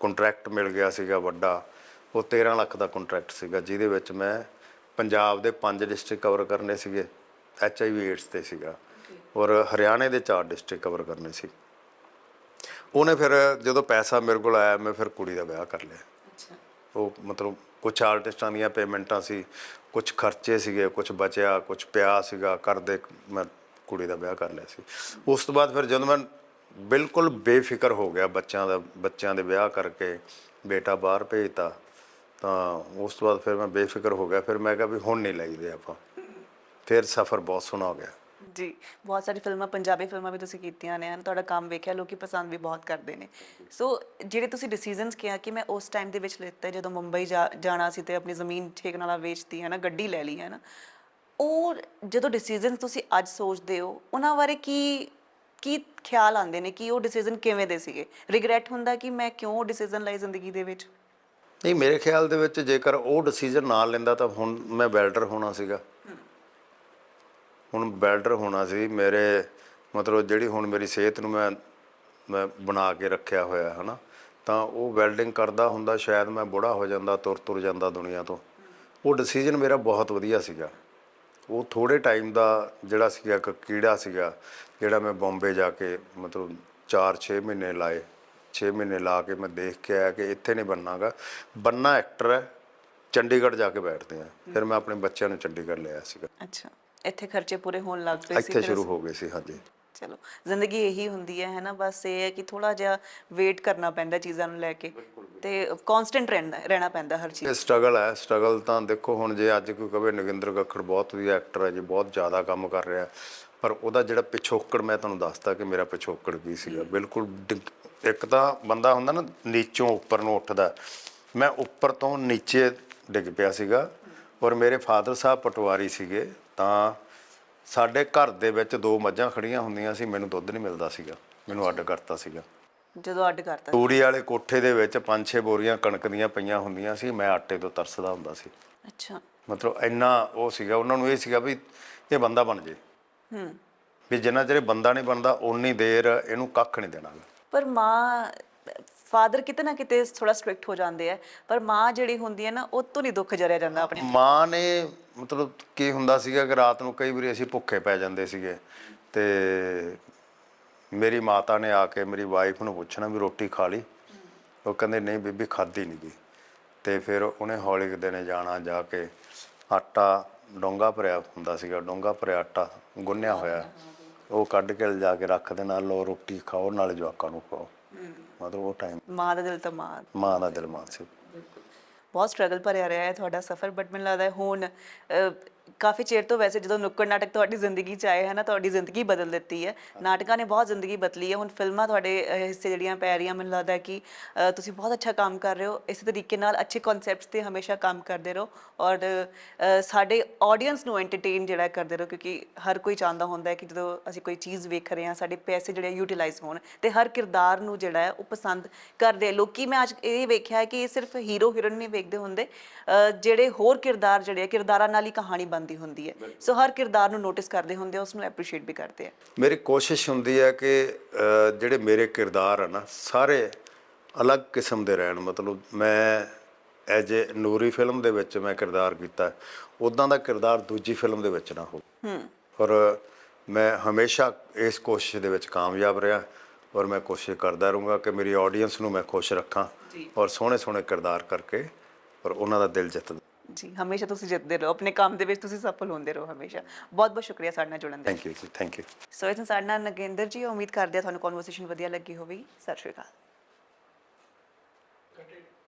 Speaker 1: ਕੰਟਰੈਕਟ ਮਿਲ ਗਿਆ ਸੀਗਾ ਵੱਡਾ। ਉਹ 13 ਲੱਖ ਦਾ ਕੰਟਰੈਕਟ ਸੀਗਾ ਜਿਹਦੇ ਵਿੱਚ ਮੈਂ ਪੰਜਾਬ ਦੇ ਪੰਜ ਡਿਸਟ੍ਰਿਕਟ ਕਵਰ ਕਰਨੇ ਸੀਗੇ। ਐਚ ਆਈ ਵੀ ਏਡਸ ਤੇ ਸੀਗਾ। ਔਰ ਹਰਿਆਣੇ ਦੇ ਚਾਰ ਡਿਸਟ੍ਰਿਕਟ ਕਵਰ ਕਰਨੇ ਸੀ। ਉਹਨੇ ਫਿਰ ਜਦੋਂ ਪੈਸਾ ਮੇਰੇ ਕੋਲ ਆਇਆ ਮੈਂ ਫਿਰ ਕੁੜੀ ਦਾ ਵਿਆਹ ਕਰ ਲਿਆ।
Speaker 2: ਅੱਛਾ।
Speaker 1: ਉਹ ਮਤਲਬ ਕੁਝ ਆਰਟਿਸਟਾਂ ਦੀਆਂ ਪੇਮੈਂਟਾਂ ਸੀ ਕੁਝ ਖਰਚੇ ਸੀਗੇ ਕੁਝ ਬਚਿਆ ਕੁਝ ਪਿਆ ਸੀਗਾ ਕਰਦੇ ਮੈਂ ਕੁੜੀ ਦਾ ਵਿਆਹ ਕਰ ਲਿਆ ਸੀ। ਉਸ ਤੋਂ ਬਾਅਦ ਫਿਰ ਜਦੋਂ ਮੈਂ ਬਿਲਕੁਲ ਬੇਫਿਕਰ ਹੋ ਗਿਆ ਬੱਚਿਆਂ ਦਾ ਬੱਚਿਆਂ ਦੇ ਵਿਆਹ ਕਰਕੇ ਬੇਟਾ ਬਾਹਰ ਭੇਜਤਾ ਤਾਂ ਉਸ ਤੋਂ ਬਾਅਦ ਫਿਰ ਮੈਂ ਬੇਫਿਕਰ ਹੋ ਗਿਆ। ਫਿਰ ਮੈਂ ਕਿਹਾ ਵੀ ਹੁਣ ਨਹੀਂ ਲਈਦੇ ਆਪਾਂ। ਫਿਰ ਸਫ਼ਰ ਬਹੁਤ ਸੋਹਣਾ ਹੋ ਗਿਆ।
Speaker 2: ਜੀ ਬਹੁਤ ਸਾਰੀ ਫਿਲਮਾਂ ਪੰਜਾਬੀ ਫਿਲਮਾਂ ਵੀ ਤੁਸੀਂ ਕੀਤੀਆਂ ਨੇ ਹਨ ਤੁਹਾਡਾ ਕੰਮ ਵੇਖਿਆ ਲੋਕੀ ਪਸੰਦ ਵੀ ਬਹੁਤ ਕਰਦੇ ਨੇ। ਸੋ ਜਿਹੜੇ ਤੁਸੀਂ ਡਿਸੀਜਨਸ ਕਿਹਾ ਕਿ ਮੈਂ ਉਸ ਟਾਈਮ ਦੇ ਵਿੱਚ ਲਿੱਤੇ ਜਦੋਂ ਮੁੰਬਈ ਜਾ- ਜਾਣਾ ਸੀ ਤੇ ਆਪਣੀ ਜ਼ਮੀਨ ਠੇਕ ਨਾਲ ਵੇਚਤੀ ਹੈ ਨਾ ਗੱਡੀ ਲੈ ਲਈ ਹੈ ਨਾ ਉਹ ਜਦੋਂ ਡਿਸੀਜਨਸ ਤੁਸੀਂ ਅੱਜ ਸੋਚਦੇ ਹੋ ਉਹਨਾਂ ਬਾਰੇ ਕੀ ਕੀ ਖਿਆਲ ਆਉਂਦੇ ਨੇ ਕਿ ਉਹ ਡਿਸੀਜਨ ਕਿਵੇਂ ਦੇ ਸੀਗੇ? ਰਿਗਰੈਟ ਹੁੰਦਾ ਕਿ ਮੈਂ ਕਿਉਂ ਡਿਸੀਜਨ ਲਈ ਜ਼ਿੰਦਗੀ ਦੇ ਵਿੱਚ?
Speaker 1: ਨਹੀਂ ਮੇਰੇ ਖਿਆਲ ਦੇ ਵਿੱਚ ਜੇਕਰ ਉਹ ਡਿਸੀਜਨ ਨਾ ਲੈਂਦਾ ਤਾਂ ਹੁਣ ਮੈਂ ਵੈਲਡਰ ਹੋਣਾ ਸੀਗਾ। ਹੁਣ ਵੈਲਡਰ ਹੋਣਾ ਸੀ, ਮੇਰੇ ਮਤਲਬ ਜਿਹੜੀ ਹੁਣ ਮੇਰੀ ਸਿਹਤ ਨੂੰ ਮੈਂ ਮੈਂ ਬਣਾ ਕੇ ਰੱਖਿਆ ਹੋਇਆ ਹਨਾ, ਤਾਂ ਉਹ ਵੈਲਡਿੰਗ ਕਰਦਾ ਹੁੰਦਾ, ਸ਼ਾਇਦ ਮੈਂ ਬੁੜਾ ਹੋ ਜਾਂਦਾ, ਤੁਰ ਤੁਰ ਜਾਂਦਾ ਦੁਨੀਆ ਤੋਂ। ਉਹ ਡਿਸੀਜਨ ਮੇਰਾ ਬਹੁਤ ਵਧੀਆ ਸੀਗਾ। ਉਹ ਥੋੜੇ ਟਾਈਮ ਦਾ ਜਿਹੜਾ ਸੀਗਾ, ਇੱਕ ਕੀੜਾ ਸੀਗਾ, ਜਿਹੜਾ ਮੈਂ ਬੰਬੇ ਜਾ ਕੇ ਮਤਲਬ 4-6 ਮਹੀਨੇ ਲਾਏ। 6 ਮਹੀਨੇ ਲਾ ਕੇ ਮੈਂ ਦੇਖ ਕੇ ਆਇਆ ਕਿ ਇੱਥੇ ਨਹੀਂ ਬੰਨਾਗਾ ਬੰਨਾ ਐਕਟਰ ਹੈ, ਚੰਡੀਗੜ੍ਹ ਜਾ ਕੇ ਬੈਠਦੇ ਆ। ਫਿਰ ਮੈਂ ਆਪਣੇ ਬੱਚਿਆਂ ਨੂੰ ਚੰਡੀਗੜ੍ਹ ਲਿਆ ਸੀਗਾ।
Speaker 2: ਅੱਛਾ। ਇੱਥੇ ਖਰਚੇ ਪੂਰੇ ਹੋਣ ਲੱਗ ਪਏ ਸੀ
Speaker 1: ਇੱਥੇ ਸ਼ੁਰੂ ਹੋ ਗਏ ਸੀ ਹਾਂਜੀ।
Speaker 2: ਚਲੋ ਜ਼ਿੰਦਗੀ ਇਹੀ ਹੁੰਦੀ ਹੈ ਹੈ ਨਾ ਬਸ ਇਹ ਹੈ ਕਿ ਥੋੜਾ ਜਿਹਾ ਵੇਟ ਕਰਨਾ ਪੈਂਦਾ ਚੀਜ਼ਾਂ ਨੂੰ ਲੈ ਕੇ ਤੇ ਕਨਸਟੈਂਟ ਰਹਿਣਾ ਰਹਿਣਾ ਪੈਂਦਾ ਹਰ ਚੀਜ਼
Speaker 1: ਇਹ ਸਟਰਗਲ ਹੈ ਸਟਰਗਲ ਤਾਂ ਦੇਖੋ ਹੁਣ ਜੇ ਅੱਜ ਕੋਈ ਕਵੇ ਨਗਿੰਦਰ ਗੱਖੜ ਬਹੁਤ ਵਧੀਆ ਐਕਟਰ ਹੈ ਜੀ ਬਹੁਤ ਜ਼ਿਆਦਾ ਕੰਮ ਕਰ ਰਿਹਾ ਪਰ ਉਹਦਾ ਜਿਹੜਾ ਪਿਛੋਕੜ ਮੈਂ ਤੁਹਾਨੂੰ ਦੱਸਦਾ ਕਿ ਮੇਰਾ ਪਿਛੋਕੜ ਕੀ ਸੀਗਾ ਬਿਲਕੁਲ ਇੱਕ ਤਾਂ ਬੰਦਾ ਹੁੰਦਾ ਨਾ ਨੀਚੋਂ ਉੱਪਰ ਨੂੰ ਉੱਠਦਾ। ਮੈਂ ਉੱਪਰ ਤੋਂ ਨੀਚੇ ਡਿੱਗ ਪਿਆ ਸੀਗਾ ਔਰ ਮੇਰੇ ਫਾਦਰ ਸਾਹਿਬ ਪਟਵਾਰੀ ਸੀਗੇ ਤਾਂ ਸਾਡੇ ਘਰ ਦੇ ਵਿੱਚ ਦੋ ਮੱਝਾਂ ਖੜੀਆਂ ਹੁੰਦੀਆਂ ਸੀ ਮੈਨੂੰ ਦੁੱਧ ਨਹੀਂ ਮਿਲਦਾ ਸੀਗਾ। ਮੈਨੂੰ ਅੱਡ ਕਰਤਾ ਸੀਗਾ।
Speaker 2: ਜਦੋਂ ਅੱਡ ਕਰਤਾ
Speaker 1: ਤੂੜੀ ਵਾਲੇ ਕੋਠੇ ਦੇ ਵਿੱਚ ਪੰਜ ਛੇ ਬੋਰੀਆਂ ਕਣਕ ਦੀਆਂ ਪਈਆਂ ਹੁੰਦੀਆਂ ਸੀ ਮੈਂ ਆਟੇ ਤੋਂ ਤਰਸਦਾ ਹੁੰਦਾ ਸੀ।
Speaker 2: ਅੱਛਾ।
Speaker 1: ਮਤਲਬ ਇੰਨਾ ਉਹ ਸੀਗਾ ਉਹਨਾਂ ਨੂੰ ਇਹ ਸੀਗਾ ਵੀ ਇਹ ਬੰਦਾ ਬਣ ਜੇ।
Speaker 2: ਹੂੰ।
Speaker 1: ਵੀ ਜਿੰਨਾ ਚਿਰ ਇਹ ਬੰਦਾ ਨਹੀਂ ਬਣਦਾ ਓਨੀ ਦੇਰ ਇਹਨੂੰ ਕੱਖ ਨਹੀਂ ਦੇਣਾ।
Speaker 2: ਪਰ ਮਾਂ ਫਾਦਰ ਕਿਤੇ ਨਾ ਕਿਤੇ ਥੋੜਾ ਸਟ੍ਰਿਕਟ ਹੋ ਜਾਂਦੇ ਆ, ਪਰ ਮਾਂ ਜਿਹੜੀ ਹੁੰਦੀ ਹੈ ਨਾ, ਉਹ ਤੋਂ ਨਹੀਂ ਦੁੱਖ ਜਰਿਆ ਜਾਂਦਾ ਆਪਣੇ
Speaker 1: ਮਾਂ ਨੇ ਮਤਲਬ ਕੀ ਹੁੰਦਾ ਸੀਗਾ ਕਿ ਰਾਤ ਨੂੰ ਕਈ ਵਾਰੀ ਅਸੀਂ ਭੁੱਖੇ ਪੈ ਜਾਂਦੇ ਸੀਗੇ ਤੇ ਮੇਰੀ ਮਾਤਾ ਨੇ ਆ ਕੇ ਮੇਰੀ ਵਾਈਫ ਨੂੰ ਪੁੱਛਣਾ ਵੀ ਰੋਟੀ ਖਾ ਲਈ। ਉਹ ਕਹਿੰਦੇ, ਨਹੀਂ ਬੀਬੀ ਖਾਦੀ ਨਹੀਂ ਗਈ। ਤੇ ਫਿਰ ਉਹਨੇ ਹੌਲੀ ਕੁ ਦਿਨੇ ਜਾਣਾ ਜਾ ਕੇ ਆਟਾ ਡੋਂਗਾ ਭਰਿਆ ਹੁੰਦਾ ਸੀਗਾ, ਡੋਂਗਾ ਭਰਿਆ ਆਟਾ ਗੁੰਨਿਆ ਹੋਇਆ। ਉਹ ਕੱਢ ਕੇ ਲਿਜਾ ਕੇ ਰੱਖ ਦੇ ਨਾਲ ਲੋ ਰੋਟੀ ਖਾਓ, ਨਾਲ ਜਵਾਕਾਂ ਨੂੰ ਖਾਓ ਮਤਲਬ ਉਹ ਟਾਈਮ
Speaker 2: ਮਾਂ ਦਾ ਦਿਲ ਤਾਂ ਮਾਂ
Speaker 1: ਮਾਂ ਦਾ ਦਿਲ ਮਾਂ ਸੀ।
Speaker 2: ਬਹੁਤ ਸਟਰਗਲ ਭਰਿਆ ਰਿਹਾ ਹੈ ਤੁਹਾਡਾ ਸਫ਼ਰ ਬਟ ਮੈਨੂੰ ਲੱਗਦਾ ਹੈ ਹੁਣ ਅਹ, ਕਾਫੀ ਚਿਰ ਤੋਂ ਵੈਸੇ ਜਦੋਂ ਨੁੱਕੜ ਨਾਟਕ ਤੁਹਾਡੀ ਜ਼ਿੰਦਗੀ ਚ ਆਏ ਹੈ ਨਾ, ਤੁਹਾਡੀ ਜ਼ਿੰਦਗੀ ਬਦਲ ਦਿੱਤੀ ਹੈ। ਨਾਟਕਾਂ ਨੇ ਬਹੁਤ ਜ਼ਿੰਦਗੀ ਬਦਲੀ ਹੈ। ਹੁਣ ਫਿਲਮਾਂ ਤੁਹਾਡੇ ਹਿੱਸੇ ਜਿਹੜੀਆਂ ਪੈ ਰਹੀਆਂ, ਮੈਨੂੰ ਲੱਗਦਾ ਕਿ ਤੁਸੀਂ ਬਹੁਤ ਅੱਛਾ ਕੰਮ ਕਰ ਰਹੇ ਹੋ। ਇਸੇ ਤਰੀਕੇ ਨਾਲ ਅੱਛੇ ਕਨਸੈਪਟਸ ਤੇ ਹਮੇਸ਼ਾ ਕੰਮ ਕਰਦੇ ਰਹੋ ਔਰ ਸਾਡੇ ਆਡੀਅנס ਨੂੰ ਐਂਟਰਟੇਨ ਜਿਹੜਾ ਕਰਦੇ ਰਹੋ ਕਿਉਂਕਿ ਹਰ ਕੋਈ ਚਾਹੁੰਦਾ ਹੁੰਦਾ ਹੈ ਕਿ ਜਦੋਂ ਅਸੀਂ ਕੋਈ ਚੀਜ਼ ਵੇਖ ਰਹੇ ਹਾਂ, ਸਾਡੇ ਪੈਸੇ ਜਿਹੜੇ ਯੂਟਿਲਾਈਜ਼ ਹੋਣ ਤੇ ਹਰ ਕਿਰਦਾਰ ਨੂੰ ਜਿਹੜਾ ਹੈ ਉਹ ਪਸੰਦ ਕਰਦੇ ਆ। ਲੋਕੀ ਮੈਂ ਅੱਜ ਇਹ ਵੇਖਿਆ ਹੈ ਕਿ ਇਹ ਸਿਰਫ ਹੀਰੋ ਹੀਰੋਇਨ ਨਹੀਂ ਵੇਖਦੇ ਹੁੰਦੇ। ਜਿਹੜੇ ਹੋਰ ਕਿਰਦਾਰ ਜਿਹੜੇ ਆ, ਕਿਰਦਾਰਾਂ ਨਾਲ ਹੀ ਕਹਾਣੀ ਬਣਦੀ ਹੁੰਦੀ ਹੈ। ਸੋ ਹਰ ਕਿਰਦਾਰ ਨੂੰ ਨੋਟਿਸ ਕਰਦੇ ਹੁੰਦੇ ਆ ਉਸ ਨੂੰ ਐਪਰੀਸ਼ੀਏਟ ਵੀ ਕਰਦੇ ਆ।
Speaker 1: ਮੇਰੀ ਕੋਸ਼ਿਸ਼ ਹੁੰਦੀ ਹੈ ਕਿ ਜਿਹੜੇ ਮੇਰੇ ਕਿਰਦਾਰ ਆ ਨਾ ਸਾਰੇ ਅਲੱਗ ਕਿਸਮ ਦੇ ਰਹਿਣ। ਮਤਲਬ ਮੈਂ ਐਜ ਏ ਨੂਰੀ ਫਿਲਮ ਦੇ ਵਿੱਚ ਮੈਂ ਕਿਰਦਾਰ ਕੀਤਾ। ਉਦਾਂ ਦਾ ਕਿਰਦਾਰ ਦੂਜੀ ਫਿਲਮ ਦੇ ਵਿੱਚ ਨਾ ਹੋ
Speaker 2: ਹੂੰ।
Speaker 1: ਔਰ ਮੈਂ ਹਮੇਸ਼ਾ ਇਸ ਕੋਸ਼ਿਸ਼ ਦੇ ਵਿੱਚ ਕਾਮਯਾਬ ਰਿਹਾ ਔਰ ਮੈਂ ਕੋਸ਼ਿਸ਼ ਕਰਦਾ ਰਹੂੰਗਾ ਕਿ ਮੇਰੀ ਆਡੀਅנס ਨੂੰ ਮੈਂ ਖੁਸ਼ ਰੱਖਾਂ। ਔਰ ਸੋਹਣੇ ਸੋਹਣੇ ਕਿਰਦਾਰ ਕਰਕੇ ਔਰ ਉਹਨਾਂ ਦਾ ਦਿਲ ਜਿੱਤ
Speaker 2: ਜੀ ਹਮੇਸ਼ਾ ਤੁਸੀਂ ਜਿੱਤਦੇ ਰਹੋ ਆਪਣੇ ਕੰਮ ਦੇ ਵਿੱਚ ਤੁਸੀਂ ਸਫਲ ਹੁੰਦੇ ਰਹੋ ਹਮੇਸ਼ਾ। ਬਹੁਤ ਬਹੁਤ ਸ਼ੁਕਰੀਆ ਸਾਡੇ ਨਾਲ ਜੁੜਨ ਦੇ।
Speaker 1: ਥੈਂਕ ਯੂ ਜੀ ਥੈਂਕ ਯੂ
Speaker 2: ਸੋ ਤਾਂ ਸਾਡੇ ਨਾਲ ਨਗੇਂਦਰ ਜੀ ਉਮੀਦ ਕਰਦੇ ਆ ਤੁਹਾਨੂੰ ਕਨਵਰਸੇਸ਼ਨ ਵਧੀਆ ਲੱਗੀ ਹੋਵੇਗੀ। ਸਤਿ ਸ਼੍ਰੀ ਅਕਾਲ।